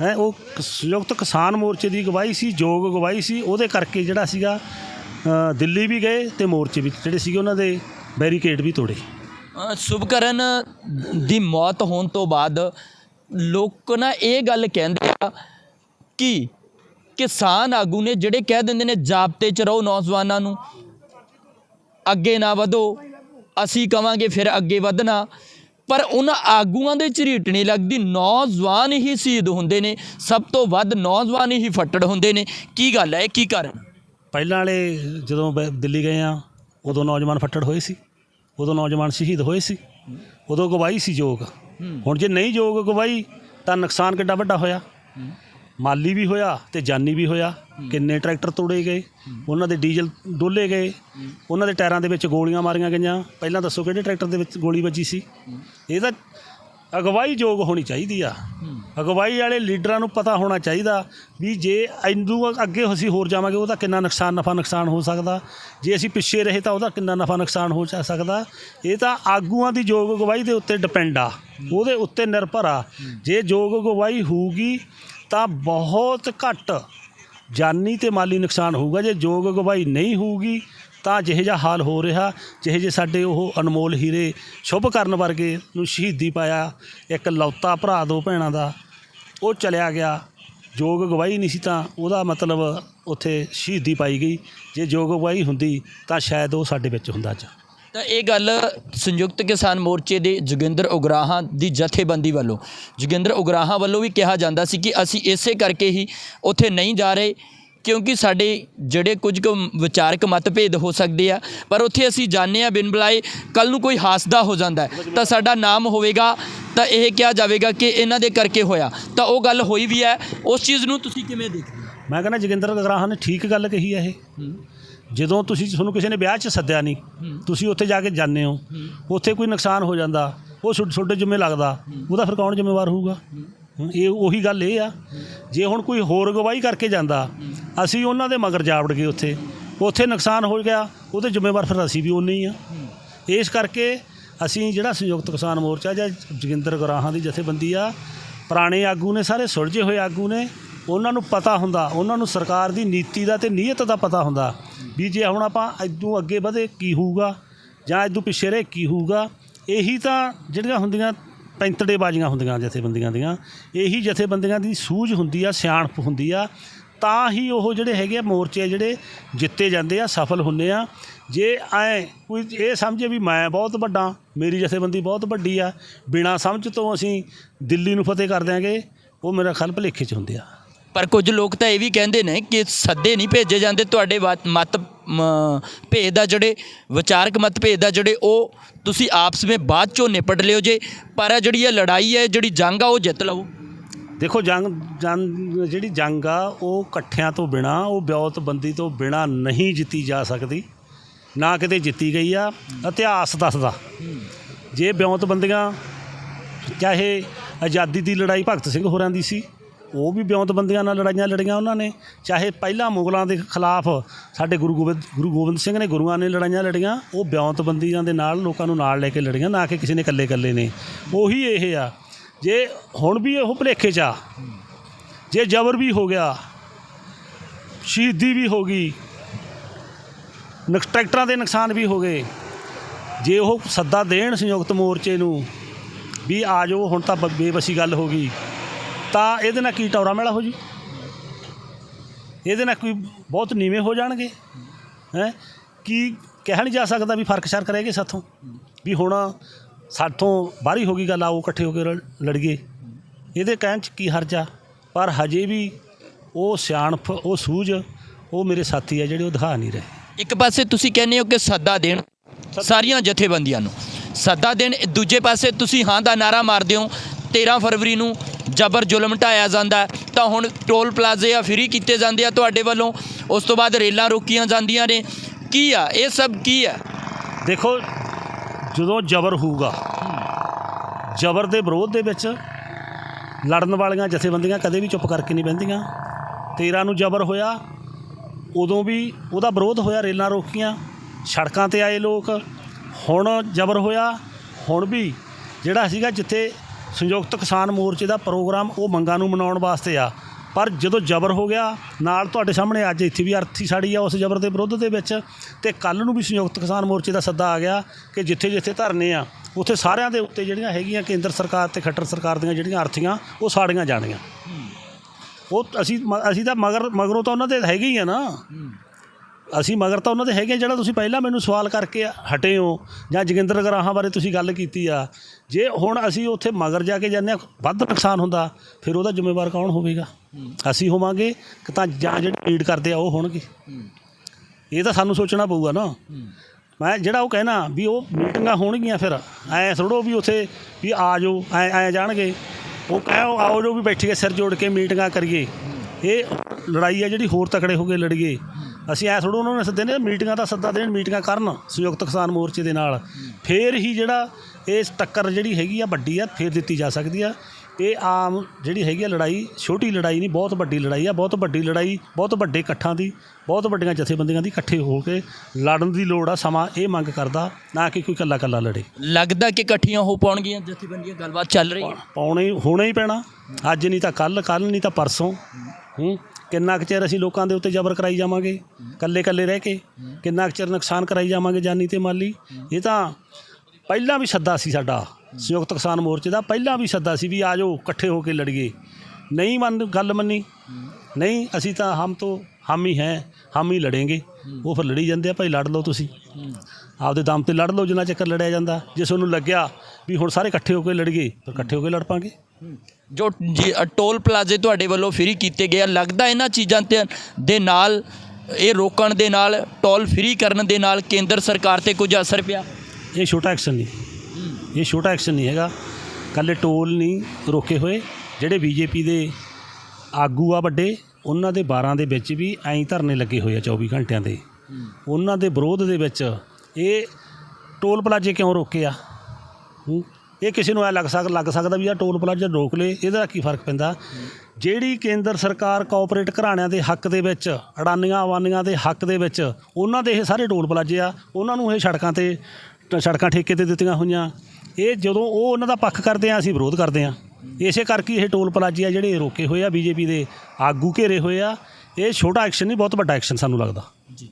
ਹੈ, ਉਹ ਸੰਯੁਕਤ ਕਿਸਾਨ ਮੋਰਚੇ ਦੀ ਅਗਵਾਈ ਸੀ, ਯੋਗ ਅਗਵਾਈ ਸੀ। ਉਹਦੇ ਕਰਕੇ ਜਿਹੜਾ ਸੀਗਾ ਦਿੱਲੀ ਵੀ ਗਏ ਤੇ ਮੋਰਚੇ ਵੀ ਜਿਹੜੇ ਸੀਗੇ ਉਹਨਾਂ ਦੇ ਬੈਰੀਕੇਡ ਵੀ ਤੋੜੇ।
ਸ਼ੁਭਕਰਨ ਦੀ ਮੌਤ ਹੋਣ ਤੋਂ ਬਾਅਦ ਲੋਕ ਨਾ ਇਹ ਗੱਲ ਕਹਿੰਦੇ ਆ ਕਿ ਕਿਸਾਨ ਆਗੂ ਨੇ ਜਿਹੜੇ ਕਹਿ ਦਿੰਦੇ ਨੇ ਜਾਬਤੇ ਚ ਰਹੋ ਨੌਜਵਾਨਾਂ ਨੂੰ, ਅੱਗੇ ਨਾ ਵਧੋ, ਅਸੀਂ ਕਵਾਂਗੇ ਫਿਰ ਅੱਗੇ ਵਧਣਾ। ਪਰ ਉਹਨਾਂ ਆਗੂਆਂ ਦੇ ਝਰੀਟ ਨਹੀਂ ਲੱਗਦੀ, ਨੌਜਵਾਨ ਹੀ ਸ਼ਹੀਦ ਹੁੰਦੇ ਨੇ, ਸਭ ਤੋਂ ਵੱਧ ਨੌਜਵਾਨ ਹੀ ਫੱਟੜ ਹੁੰਦੇ ਨੇ। ਕੀ ਗੱਲ ਹੈ ਇਹ ਕੀ ਕਾਰਨ?
ਪਹਿਲਾਂ ਵਾਲੇ ਜਦੋਂ ਬ- ਦਿੱਲੀ ਗਏ ਆ, ਉਦੋਂ ਨੌਜਵਾਨ ਫੱਟੜ ਹੋਏ ਸੀ, ਉਦੋਂ ਨੌਜਵਾਨ ਸ਼ਹੀਦ ਹੋਏ ਸੀ, ਉਦੋਂ ਗਵਾਹੀ ਸੀ ਯੋਗ ਹੁਣ ਜੇ ਨਹੀਂ ਯੋਗ ਗਵਾਈ, ਤਾਂ ਨੁਕਸਾਨ ਕਿੱਡਾ ਵੱਡਾ ਹੋਇਆ। ਮਾਲੀ ਵੀ ਹੋਇਆ ਤੇ ਜਾਨੀ ਵੀ ਹੋਇਆ। ਕਿੰਨੇ ਟਰੈਕਟਰ ਤੋੜੇ ਗਏ, ਉਹਨਾਂ ਦੇ ਡੀਜ਼ਲ ਡੋਲੇ ਗਏ। ਉਹਨਾਂ ਦੇ ਟਾਇਰਾਂ ਦੇ ਵਿੱਚ ਗੋਲੀਆਂ ਮਾਰੀਆਂ ਗਈਆਂ। ਪਹਿਲਾਂ ਦੱਸੋ ਕਿਹੜੇ ਟਰੈਕਟਰ ਦੇ ਵਿੱਚ ਗੋਲੀ ਵੱਜੀ ਸੀ? ਇਹ ਤਾਂ ਅਗਵਾਈ ਯੋਗ ਹੋਣੀ ਚਾਹੀਦੀ ਆ। ਅਗਵਾਈ ਵਾਲੇ ਲੀਡਰਾਂ ਨੂੰ ਪਤਾ ਹੋਣਾ ਚਾਹੀਦਾ ਵੀ ਜੇ ਇੰਦੂ ਅੱਗੇ ਅਸੀਂ ਹੋਰ ਜਾਵਾਂਗੇ ਉਹਦਾ ਕਿੰਨਾ ਨੁਕਸਾਨ ਨਫਾ ਨੁਕਸਾਨ ਹੋ ਸਕਦਾ। ਜੇ ਅਸੀਂ ਪਿੱਛੇ ਰਹੇ ਤਾਂ ਉਹਦਾ ਕਿੰਨਾ ਨਫਾ ਨੁਕਸਾਨ ਹੋ ਜਾ ਸਕਦਾ। ਇਹ ਤਾਂ ਆਗੂਆਂ ਦੀ ਯੋਗ ਅਗਵਾਈ ਦੇ ਉੱਤੇ ਡਿਪੈਂਡ ਆ। ਉਹਦੇ ਉੱਤੇ ਨਿਰਭਰ ਆ। ਜੇ ਯੋਗ ਅਗਵਾਈ ਹੋਊਗੀ ਤਾਂ ਬਹੁਤ ਘੱਟ ਜਾਨੀ ਤੇ ਮਾਲੀ ਨੁਕਸਾਨ ਹੋਊਗਾ। ਜੇ ਯੋਗ ਅਗਵਾਈ ਨਹੀਂ ਹੋਊਗੀ ਤਾਂ ਜਿਹੇ ਜਿਹਾ ਹਾਲ ਹੋ ਰਿਹਾ, ਜਿਹੇ ਜੇ ਸਾਡੇ ਉਹ ਅਨਮੋਲ ਹੀਰੇ ਸ਼ੁਭ ਕਰਨ ਵਰਗੇ ਨੂੰ ਸ਼ਹੀਦੀ ਪਾਇਆ, ਇੱਕ ਲੌਤਾ ਭਰਾ ਦੋ ਭੈਣਾਂ ਦਾ, ਉਹ ਚਲਿਆ ਗਿਆ। ਯੋਗ ਗਵਾਹੀ ਨਹੀਂ ਸੀ ਤਾਂ ਉਹਦਾ ਮਤਲਬ ਉੱਥੇ ਸ਼ਹੀਦੀ ਪਾਈ ਗਈ। ਜੇ ਜੋਗ ਗਵਾਹੀ ਹੁੰਦੀ ਤਾਂ ਸ਼ਾਇਦ ਉਹ ਸਾਡੇ ਵਿੱਚ ਹੁੰਦਾ ਅੱਜ।
ਤਾਂ ਇਹ ਗੱਲ ਸੰਯੁਕਤ ਕਿਸਾਨ ਮੋਰਚੇ ਦੇ ਜੋਗਿੰਦਰ ਉਗਰਾਹਾਂ ਦੀ ਜਥੇਬੰਦੀ ਵੱਲੋਂ। ਜੋਗਿੰਦਰ ਉਗਰਾਹਾਂ ਵੱਲੋਂ ਵੀ ਕਿਹਾ ਜਾਂਦਾ ਸੀ ਕਿ ਅਸੀਂ ਇਸੇ ਕਰਕੇ ਹੀ ਉੱਥੇ ਨਹੀਂ ਜਾ ਰਹੇ। ਕਿਉਂਕਿ ਸਾਡੇ ਜਿਹੜੇ ਕੁਝ ਕੁ ਵਿਚਾਰਕ ਮਤਭੇਦ ਹੋ ਸਕਦੇ ਆ ਪਰ ਉੱਥੇ ਅਸੀਂ ਜਾਣਦੇ ਆ ਬਿਨ ਬੁਲਾਏ ਕੱਲ ਨੂੰ ਕੋਈ ਹਾਸਦਾ ਹੋ ਜਾਂਦਾ ਤਾਂ ਸਾਡਾ ਨਾਮ ਹੋਵੇਗਾ ਤਾਂ ਇਹ ਕਿਹਾ ਜਾਵੇਗਾ ਕਿ ਇਹਨਾਂ ਦੇ ਕਰਕੇ ਹੋਇਆ। ਤਾਂ ਉਹ ਗੱਲ ਹੋਈ ਵੀ ਹੈ। ਉਸ ਚੀਜ਼ ਨੂੰ ਤੁਸੀਂ ਕਿਵੇਂ ਦੇਖਦੇ
ਮੈਂ ਕਹਿੰਦਾ ਜੋਗਿੰਦਰ ਗਰਾਹਾਂ ਨੇ ਠੀਕ ਗੱਲ ਕਹੀ ਹੈ ਇਹ। ਜਦੋਂ ਤੁਸੀਂ ਤੁਹਾਨੂੰ ਕਿਸੇ ਨੇ ਵਿਆਹ 'ਚ ਸੱਦਿਆ ਨਹੀਂ ਤੁਸੀਂ ਉੱਥੇ ਜਾ ਕੇ ਜਾਂਦੇ ਹੋ। ਉੱਥੇ ਕੋਈ ਨੁਕਸਾਨ ਹੋ ਜਾਂਦਾ ਉਹ ਛੋਟੇ ਛੋਟੇ ਜਿੰਮੇ ਲੱਗਦਾ ਉਹਦਾ ਫਿਰ ਕੌਣ ਜ਼ਿੰਮੇਵਾਰ ਹੋਊਗਾ? ਇਹ ਉਹੀ ਗੱਲ ਇਹ ਆ। ਜੇ ਹੁਣ ਕੋਈ ਹੋਰ ਗਵਾਹੀ ਕਰਕੇ ਜਾਂਦਾ, ਅਸੀਂ ਉਹਨਾਂ ਦੇ ਮਗਰ ਜਾ ਵੜ ਗਏ ਉੱਥੇ। ਉੱਥੇ ਨੁਕਸਾਨ ਹੋ ਗਿਆ, ਉਹਦੇ ਜ਼ਿੰਮੇਵਾਰ ਫਿਰ ਅਸੀਂ ਵੀ ਉਨੇ ਹੀ ਆ। ਇਸ ਕਰਕੇ ਅਸੀਂ ਜਿਹੜਾ ਸੰਯੁਕਤ ਕਿਸਾਨ ਮੋਰਚਾ ਜਾਂ ਜੋਗਿੰਦਰ ਗਰਾਹਾਂ ਦੀ ਜਥੇਬੰਦੀ ਆ, ਪੁਰਾਣੇ ਆਗੂ ਨੇ, ਸਾਰੇ ਸੁਲਝੇ ਹੋਏ ਆਗੂ ਨੇ, ਉਹਨਾਂ ਨੂੰ ਪਤਾ ਹੁੰਦਾ, ਉਹਨਾਂ ਨੂੰ ਸਰਕਾਰ ਦੀ ਨੀਤੀ ਦਾ ਤੇ ਨੀਅਤ ਦਾ ਪਤਾ ਹੁੰਦਾ ਵੀ ਜੇ ਹੁਣ ਆਪਾਂ ਇਦੋਂ ਅੱਗੇ ਵਧੇ ਕੀ ਹੋਊਗਾ ਜਾਂ ਇਦੋਂ ਪਿੱਛੇ ਰਹੇ ਕੀ ਹੋਊਗਾ। ਇਹੀ ਤਾਂ ਜਿਹੜੀਆਂ ਹੁੰਦੀਆਂ ਪੈਂਤੜੇਬਾਜ਼ੀਆਂ ਹੁੰਦੀਆਂ ਜਥੇਬੰਦੀਆਂ ਦੀਆਂ, ਇਹੀ ਜਥੇਬੰਦੀਆਂ ਦੀ ਸੂਝ ਹੁੰਦੀ ਆ, ਸਿਆਣਪ ਹੁੰਦੀ ਆ, ਤਾਂ ਹੀ ਉਹ ਜਿਹੜੇ ਹੈਗੇ ਆ ਮੋਰਚੇ ਜਿਹੜੇ ਜਿੱਤੇ ਜਾਂਦੇ ਆ, ਸਫਲ ਹੁੰਦੇ ਆ। ਜੇ ਐ ਕੋਈ ਇਹ ਸਮਝੇ ਵੀ ਮੈਂ ਬਹੁਤ ਵੱਡਾ, ਮੇਰੀ ਜਥੇਬੰਦੀ ਬਹੁਤ ਵੱਡੀ ਆ, ਬਿਨਾ ਸਮਝ ਤੋਂ ਅਸੀਂ ਦਿੱਲੀ ਨੂੰ ਫਤਿਹ ਕਰ ਦਿਆਂਗੇ, ਉਹ ਮੇਰਾ ਖਲ ਭਲੇਖੇ ਚ ਹੁੰਦੇ ਆ।
ਪਰ ਕੁਝ ਲੋਕ ਤਾਂ ਇਹ ਵੀ ਕਹਿੰਦੇ ਨੇ ਕਿ ਸੱਦੇ ਨਹੀਂ ਭੇਜੇ ਜਾਂਦੇ ਤੁਹਾਡੇ ਵਾ- ਮਤ ਭੇਦ ਦਾ ਜਿਹੜੇ, ਵਿਚਾਰਕ ਮਤਭੇਦ ਦਾ ਜਿਹੜੇ, ਉਹ ਤੁਸੀਂ ਆਪਸ ਵਿੱਚ ਬਾਅਦ ਚੋਂ ਨਿਪਟ ਲਿਓ ਜੇ। ਪਰ ਜਿਹੜੀ ਇਹ ਲੜਾਈ ਹੈ ਜਿਹੜੀ ਜੰਗ ਆ, ਉਹ ਜਿੱਤ ਲਓ
ਦੇਖੋ, ਜੰਗ ਜੰਗ, ਜਿਹੜੀ ਜੰਗ ਆ, ਉਹ ਇਕੱਠਿਆਂ ਤੋਂ ਬਿਨਾ, ਉਹ ਬਿਉਤਬੰਦੀ ਤੋਂ ਬਿਨਾ ਨਹੀਂ ਜਿੱਤੀ ਜਾ ਸਕਦੀ। ਨਾ ਕਿਤੇ ਜਿੱਤੀ ਗਈ ਆ, ਇਤਿਹਾਸ ਦੱਸਦਾ। ਜੇ ਬਿਉਤਬੰਦੀਆਂ ਚਾਹੇ ਆਜ਼ਾਦੀ ਦੀ ਲੜਾਈ ਭਗਤ ਸਿੰਘ ਹੋਰਾਂ ਦੀ ਸੀ ਉਹ ਵੀ ਬਿਉਤਬੰਦੀਆਂ ਨਾਲ ਲੜਾਈਆਂ ਲੜੀਆਂ ਉਹਨਾਂ ਨੇ, ਚਾਹੇ ਪਹਿਲਾਂ ਮੁਗਲਾਂ ਦੇ ਖਿਲਾਫ ਸਾਡੇ ਗੁਰੂ ਗੋਬਿੰਦ ਗੁਰੂ ਗੋਬਿੰਦ ਸਿੰਘ ਨੇ ਗੁਰੂਆਂ ਨੇ ਲੜਾਈਆਂ ਲੜੀਆਂ, ਉਹ ਬਿਉਤਬੰਦੀਆਂ ਦੇ ਨਾਲ ਲੋਕਾਂ ਨੂੰ ਨਾਲ ਲੈ ਕੇ ਲੜੀਆਂ, ਨਾ ਕਿ ਕਿਸੇ ਨੇ ਇਕੱਲੇ ਇਕੱਲੇ ਨੇ। ਉਹੀ ਇਹ ਆ। ਜੇ ਹੁਣ ਵੀ ਉਹ ਭੁਲੇਖੇ 'ਚ ਆ, ਜੇ ਜ਼ਬਰ ਵੀ ਹੋ ਗਿਆ, ਸ਼ਹੀਦੀ ਵੀ ਹੋ ਗਈ ਨੁਕ ਟਰੈਕਟਰਾਂ ਦੇ ਨੁਕਸਾਨ ਵੀ ਹੋ ਗਏ, ਜੇ ਉਹ ਸੱਦਾ ਦੇਣ ਸੰਯੁਕਤ ਮੋਰਚੇ ਨੂੰ ਵੀ ਆ ਜਾਓ, ਹੁਣ ਤਾਂ ਬ- ਬੇਬਸੀ ਗੱਲ ਹੋ ਗਈ। ਤਾਂ ਇਹਦੇ ਨਾਲ ਕੀ ਟੌਰਾ ਮੇਲਾ ਹੋ ਜੀ? ਇਹਦੇ ਨਾਲ ਕੋਈ ਬਹੁਤ ਨੀਵੇਂ ਹੋ ਜਾਣਗੇ? ਹੈ? ਕੀ ਕਿਹਾ ਨਹੀਂ ਜਾ ਸਕਦਾ ਵੀ ਫ਼ਰਕ ਸ਼ਰਕ ਰਹਿ ਗਏ ਸਾਥੋਂ? ਵੀ ਹੁਣ ਸਾਥੋਂ ਬਾਹਰੀ ਹੋ ਗਈ ਗੱਲ, ਆਓ ਇਕੱਠੇ ਹੋ ਕੇ ਲੜ- ਲੜੀਏ। ਇਹਦੇ ਕਹਿਣ 'ਚ ਕੀ ਹਰਜਾ ਪਰ ਹਜੇ ਵੀ ਉਹ ਸਿਆਣਪ, ਉਹ ਸੂਝ, ਉਹ ਮੇਰੇ ਸਾਥੀ ਆ ਜਿਹੜੇ ਉਹ ਦਿਖਾ ਨਹੀਂ ਰਹੇ।
ਇੱਕ ਪਾਸੇ ਤੁਸੀਂ ਕਹਿੰਦੇ ਹੋ ਕਿ ਸੱਦਾ ਦੇਣ ਸਾਰੀਆਂ ਜਥੇਬੰਦੀਆਂ ਨੂੰ। ਸੱਦਾ ਦੇਣ, ਦੂਜੇ ਪਾਸੇ ਤੁਸੀਂ ਹਾਂ ਦਾ ਨਾਰਾ ਮਾਰਦੇ ਹੋ 13 ਫਰਵਰੀ ਨੂੰ ਜਬਰ ਜ਼ੁਲਮ ਢਾਇਆ ਜਾਂਦਾ ਤਾਂ ਹੁਣ ਟੋਲ ਪਲਾਜ਼ੇ ਆ ਫ੍ਰੀ ਕੀਤੇ ਜਾਂਦੇ ਆ ਤੁਹਾਡੇ ਵੱਲੋਂ। ਉਸ ਤੋਂ ਬਾਅਦ ਰੇਲਾਂ ਰੋਕੀਆਂ ਜਾਂਦੀਆਂ ਨੇ। ਕੀ ਆ, ਇਹ ਸਭ ਕੀ ਆ?
ਦੇਖੋ, ਜਦੋਂ ਜ਼ਬਰ ਹੋਊਗਾ, ਜ਼ਬਰ ਦੇ ਵਿਰੋਧ ਦੇ ਵਿੱਚ ਲੜਨ ਵਾਲੀਆਂ ਜਥੇਬੰਦੀਆਂ ਕਦੇ ਵੀ ਚੁੱਪ ਕਰਕੇ ਨਹੀਂ ਬਹਿੰਦੀਆਂ। 13 ਨੂੰ ਜ਼ਬਰ ਹੋਇਆ, ਉਦੋਂ ਵੀ ਉਹਦਾ ਵਿਰੋਧ ਹੋਇਆ ਰੇਲਾਂ ਰੋਕੀਆਂ। ਸੜਕਾਂ ਤੇ ਆਏ ਲੋਕ, ਹੁਣ ਜ਼ਬਰ ਹੋਇਆ। ਹੁਣ ਵੀ ਜਿਹੜਾ ਸੀਗਾ ਜਿੱਥੇ ਸੰਯੁਕਤ ਕਿਸਾਨ ਮੋਰਚੇ ਦਾ ਪ੍ਰੋਗਰਾਮ ਉਹ ਮੰਗਾਂ ਨੂੰ ਮਨਾਉਣ ਵਾਸਤੇ ਆ। ਪਰ ਜਦੋਂ ਜ਼ਬਰ ਹੋ ਗਿਆ, ਨਾਲ ਤੁਹਾਡੇ ਸਾਹਮਣੇ ਅੱਜ ਇੱਥੇ ਵੀ ਅਰਥੀ ਸਾੜੀ ਆ ਉਸ ਜ਼ਬਰ ਦੇ ਵਿਰੁੱਧ ਦੇ ਵਿੱਚ, ਤੇ ਕੱਲ ਨੂੰ ਵੀ ਸੰਯੁਕਤ ਕਿਸਾਨ ਮੋਰਚੇ ਦਾ ਸੱਦਾ ਆ ਗਿਆ ਕਿ ਜਿੱਥੇ ਜਿੱਥੇ ਧਰਨੇ ਆ, ਉੱਥੇ ਸਾਰਿਆਂ ਦੇ ਉੱਤੇ ਜਿਹੜੀਆਂ ਹੈਗੀਆਂ ਕੇਂਦਰ ਸਰਕਾਰ ਤੇ ਖੱਟਰ ਸਰਕਾਰ ਦੀਆਂ ਜਿਹੜੀਆਂ ਅਰਥੀਆਂ, ਉਹ ਸਾੜੀਆਂ ਜਾਣੀਆਂ। ਉਹ ਅਸੀਂ ਮ- ਅਸੀਂ ਤਾਂ ਮਗਰ, ਮਗਰੋਂ ਤਾਂ ਉਹਨਾਂ ਦੇ ਹੈਗੇ ਹੀ ਆ ਨਾ। ਅਸੀਂ ਮਗਰ ਤਾਂ ਉਹਨਾਂ ਦੇ ਹੈਗੇ ਆ, ਜਿਹੜਾ ਤੁਸੀਂ ਪਹਿਲਾਂ ਮੈਨੂੰ ਸਵਾਲ ਕਰਕੇ ਹਟੇ ਹੋ ਜਾਂ ਜੋਗਿੰਦਰ ਗਰਾਹਾਂ ਬਾਰੇ ਤੁਸੀਂ ਗੱਲ ਕੀਤੀ ਆ ਜੇ ਹੁਣ ਅਸੀਂ ਉੱਥੇ ਮਗਰ ਜਾ ਕੇ ਜਾਂਦੇ ਆ ਵੱਧ ਨੁਕਸਾਨ ਹੁੰਦਾ ਫਿਰ ਉਹਦਾ ਜ਼ਿੰਮੇਵਾਰ ਕੌਣ ਹੋਵੇਗਾ? ਅਸੀਂ ਹੋਵਾਂਗੇ ਕਿ ਤਾਂ ਜਾਂ ਜਿਹੜੇ ਲੀਡ ਕਰਦੇ ਆ ਉਹ ਹੋਣਗੇ। ਇਹ ਤਾਂ ਸਾਨੂੰ ਸੋਚਣਾ ਪਊਗਾ ਨਾ। ਮੈਂ ਜਿਹੜਾ ਉਹ ਕਹਿਣਾ ਵੀ ਉਹ ਮੀਟਿੰਗਾਂ ਹੋਣਗੀਆਂ ਫਿਰ ਐ ਥੋੜੋ ਵੀ ਉੱਥੇ ਵੀ ਆ ਜਾਓ ਐ ਐ ਜਾਣਗੇ। ਉਹ ਕਹਿਓ ਆਓ ਜੋ ਵੀ ਬੈਠੀਏ ਸਿਰ ਜੋੜ ਕੇ ਮੀਟਿੰਗਾਂ ਕਰੀਏ। ਇਹ ਲੜਾਈ ਆ ਜਿਹੜੀ ਹੋਰ ਤਕੜੇ ਹੋ ਕੇ ਲੜੀਏ। ਅਸੀਂ ਐ ਥੋੜੋ ਉਹਨਾਂ ਨੂੰ ਸੱਦੇ ਨੇ ਮੀਟਿੰਗਾਂ ਦਾ ਸੱਦਾ ਦੇਣ ਮੀਟਿੰਗਾਂ ਕਰਨ ਸੰਯੁਕਤ ਕਿਸਾਨ ਮੋਰਚੇ ਦੇ ਨਾਲ। ਫੇਰ ਹੀ ਜਿਹੜਾ ਇਹ ਟੱਕਰ ਜਿਹੜੀ ਹੈਗੀ ਆ ਵੱਡੀ ਆ ਫੇਰ ਦਿੱਤੀ ਜਾ ਸਕਦੀ ਆ। ਇਹ ਆਮ ਜਿਹੜੀ ਹੈਗੀ ਆ ਲੜਾਈ ਛੋਟੀ ਲੜਾਈ ਨਹੀਂ ਬਹੁਤ ਵੱਡੀ ਲੜਾਈ ਆ। ਬਹੁਤ ਵੱਡੀ ਲੜਾਈ ਬਹੁਤ ਵੱਡੇ ਇਕੱਠਾਂ ਦੀ ਬਹੁਤ ਵੱਡੀਆਂ ਜਥੇਬੰਦੀਆਂ ਦੀ ਇਕੱਠੇ ਹੋ ਕੇ ਲੜਨ ਦੀ ਲੋੜ ਆ ਸਮਾਂ ਇਹ ਮੰਗ ਕਰਦਾ ਨਾ ਕਿ ਕੋਈ ਇਕੱਲਾ ਇਕੱਲਾ ਲੜੇ।
ਲੱਗਦਾ ਕਿ ਇਕੱਠੀਆਂ ਹੋ ਪਾਉਣਗੀਆਂ ਜਥੇਬੰਦੀਆਂ ਗੱਲਬਾਤ ਚੱਲ ਰਹੀ ਹੈ?
ਪਾਉਣੇ ਹੋਣਾ ਹੀ ਪੈਣਾ। ਅੱਜ ਨਹੀਂ ਤਾਂ ਕੱਲ ਕੱਲ ਨਹੀਂ ਤਾਂ ਪਰਸੋਂ। ਹੂੰ? ਕਿੰਨਾ ਕੁ ਚਿਰ ਅਸੀਂ ਲੋਕਾਂ ਦੇ ਉੱਤੇ ਜ਼ਬਰ ਕਰਾਈ ਜਾਵਾਂਗੇ? ਕੱਲੇ ਕੱਲੇ ਰਹਿ ਕੇ ਕਿੰਨਾ ਕੁ ਚਿਰ ਨੁਕਸਾਨ ਕਰਾਈ ਜਾਵਾਂਗੇ ਜਾਨੀ ਤੇ ਮਾਲੀ? ਇਹ ਤਾਂ ਪਹਿਲਾਂ ਵੀ ਸੱਦਾ ਸੀ ਸਾਡਾ, ਸੰਯੁਕਤ ਕਿਸਾਨ ਮੋਰਚੇ ਦਾ ਪਹਿਲਾਂ ਵੀ ਸੱਦਾ ਸੀ ਵੀ ਆ ਜਾਓ, ਇਕੱਠੇ ਹੋ ਕੇ ਲੜੀਏ। ਨਹੀਂ ਮੰਨ, ਗੱਲ ਮੰਨੀ। ਨਹੀਂ, ਅਸੀਂ ਤਾਂ ਹਮ ਤੋਂ ਹਮ ਹੀ ਹੈ, ਹਮ ਹੀ ਲੜेंगे ਉਹ ਫਿਰ ਲੜੀ ਜਾਂਦੇ ਆ, ਭਾਈ ਲੜ ਲਓ ਤੁਸੀਂ। ਆਪਦੇ ਦਮ ਤੇ ਲੜ ਲਓ ਜਿੰਨਾ ਚੱਕਰ ਲੜਿਆ ਜਾਂਦਾ। ਜੇ ਤੁਹਾਨੂੰ ਲੱਗਿਆ ਵੀ ਹੁਣ ਸਾਰੇ ਇਕੱਠੇ ਹੋ ਕੇ ਲੜੀਏ, ਫਿਰ ਇਕੱਠੇ ਹੋ ਕੇ ਲੜ ਪਾਂਗੇ।
ਜੋ ਜੀ- ਟੋਲ ਪਲਾਜ਼ੇ ਤੁਹਾਡੇ ਵੱਲੋਂ ਫ੍ਰੀ ਕੀਤੇ ਗਏ ਆ, ਲੱਗਦਾ ਇਹਨਾਂ ਚੀਜ਼ਾਂ ਤੇ ਦੇ ਨਾਲ, ਇਹ ਰੋਕਣ ਦੇ ਨਾਲ, ਟੋਲ ਫ੍ਰੀ ਕਰਨ ਦੇ ਨਾਲ ਕੇਂਦਰ ਸਰਕਾਰ ਤੇ ਕੁਝ ਅਸਰ ਪਿਆ?
ਇਹ ਛੋਟਾ ਐਕਸ਼ਨ ਨਹੀਂ। ਇਹ ਛੋਟਾ ਐਕਸ਼ਨ ਨਹੀਂ ਹੈਗਾ। ਕੱਲੇ ਟੋਲ ਨਹੀਂ ਰੋਕੇ ਹੋਏ। ਜਿਹੜੇ ਬੀਜੇਪੀ ਦੇ ਆਗੂ ਆ ਵੱਡੇ, ਉਹਨਾਂ ਦੇ 12 ਦੇ ਵਿੱਚ ਵੀ ਐਂ ਧਰਨੇ ਲੱਗੇ ਹੋਏ ਆ 24 ਘੰਟਿਆਂ ਦੇ। ਉਹਨਾਂ ਦੇ ਵਿਰੋਧ ਦੇ ਵਿੱਚ ਇਹ ਟੋਲ ਪਲਾਜ਼ੇ ਕਿਉਂ ਰੋਕੇ ਆ? ਇਹ ਕਿਸੇ ਨੂੰ ਐ ਲੱਗ ਸਕ, ਲੱਗ ਸਕਦਾ ਵੀ ਆ ਟੋਲ ਪਲਾਜ਼ਾ ਰੋਕ ਲੇ, ਇਹਦਾ ਕੀ ਫ਼ਰਕ ਪੈਂਦਾ? ਜਿਹੜੀ ਕੇਂਦਰ ਸਰਕਾਰ ਕੋਆਪਰੇਟ ਘਰਾਣਿਆਂ ਦੇ ਹੱਕ ਦੇ ਵਿੱਚ, ਅਡਾਨੀਆਂ, ਅਵਾਨੀਆਂ ਦੇ ਹੱਕ ਦੇ ਵਿੱਚ, ਉਹਨਾਂ ਦੇ ਇਹ ਸਾਰੇ ਟੋਲ ਪਲਾਜ਼ੇ ਆ, ਉਹਨਾਂ ਨੂੰ ਇਹ ਸੜਕਾਂ ਤੇ ਟ- ਸੜਕਾਂ ਠੇਕੇ ਤੇ ਦਿੱਤੀਆਂ ਹੋਈਆਂ। ਇਹ ਜਦੋਂ ਉਹ ਉਹਨਾਂ ਦਾ ਪੱਖ ਕਰਦੇ ਆ, ਅਸੀਂ ਵਿਰੋਧ ਕਰਦੇ ਆ। ਇਸੇ ਕਰਕੇ ਇਹ ਟੋਲ ਪਲਾਜ਼ੇ ਆ ਜਿਹੜੇ ਰੋਕੇ ਹੋਏ ਆ, ਬੀਜੇਪੀ ਦੇ ਆਗੂ ਘੇਰੇ ਹੋਏ ਆ। ਇਹ ਛੋਟਾ ਐਕਸ਼ਨ ਨਹੀਂ, ਬਹੁਤ ਵੱਡਾ ਐਕਸ਼ਨ ਸਾਨੂੰ ਲੱਗਦਾ। ਜੀ।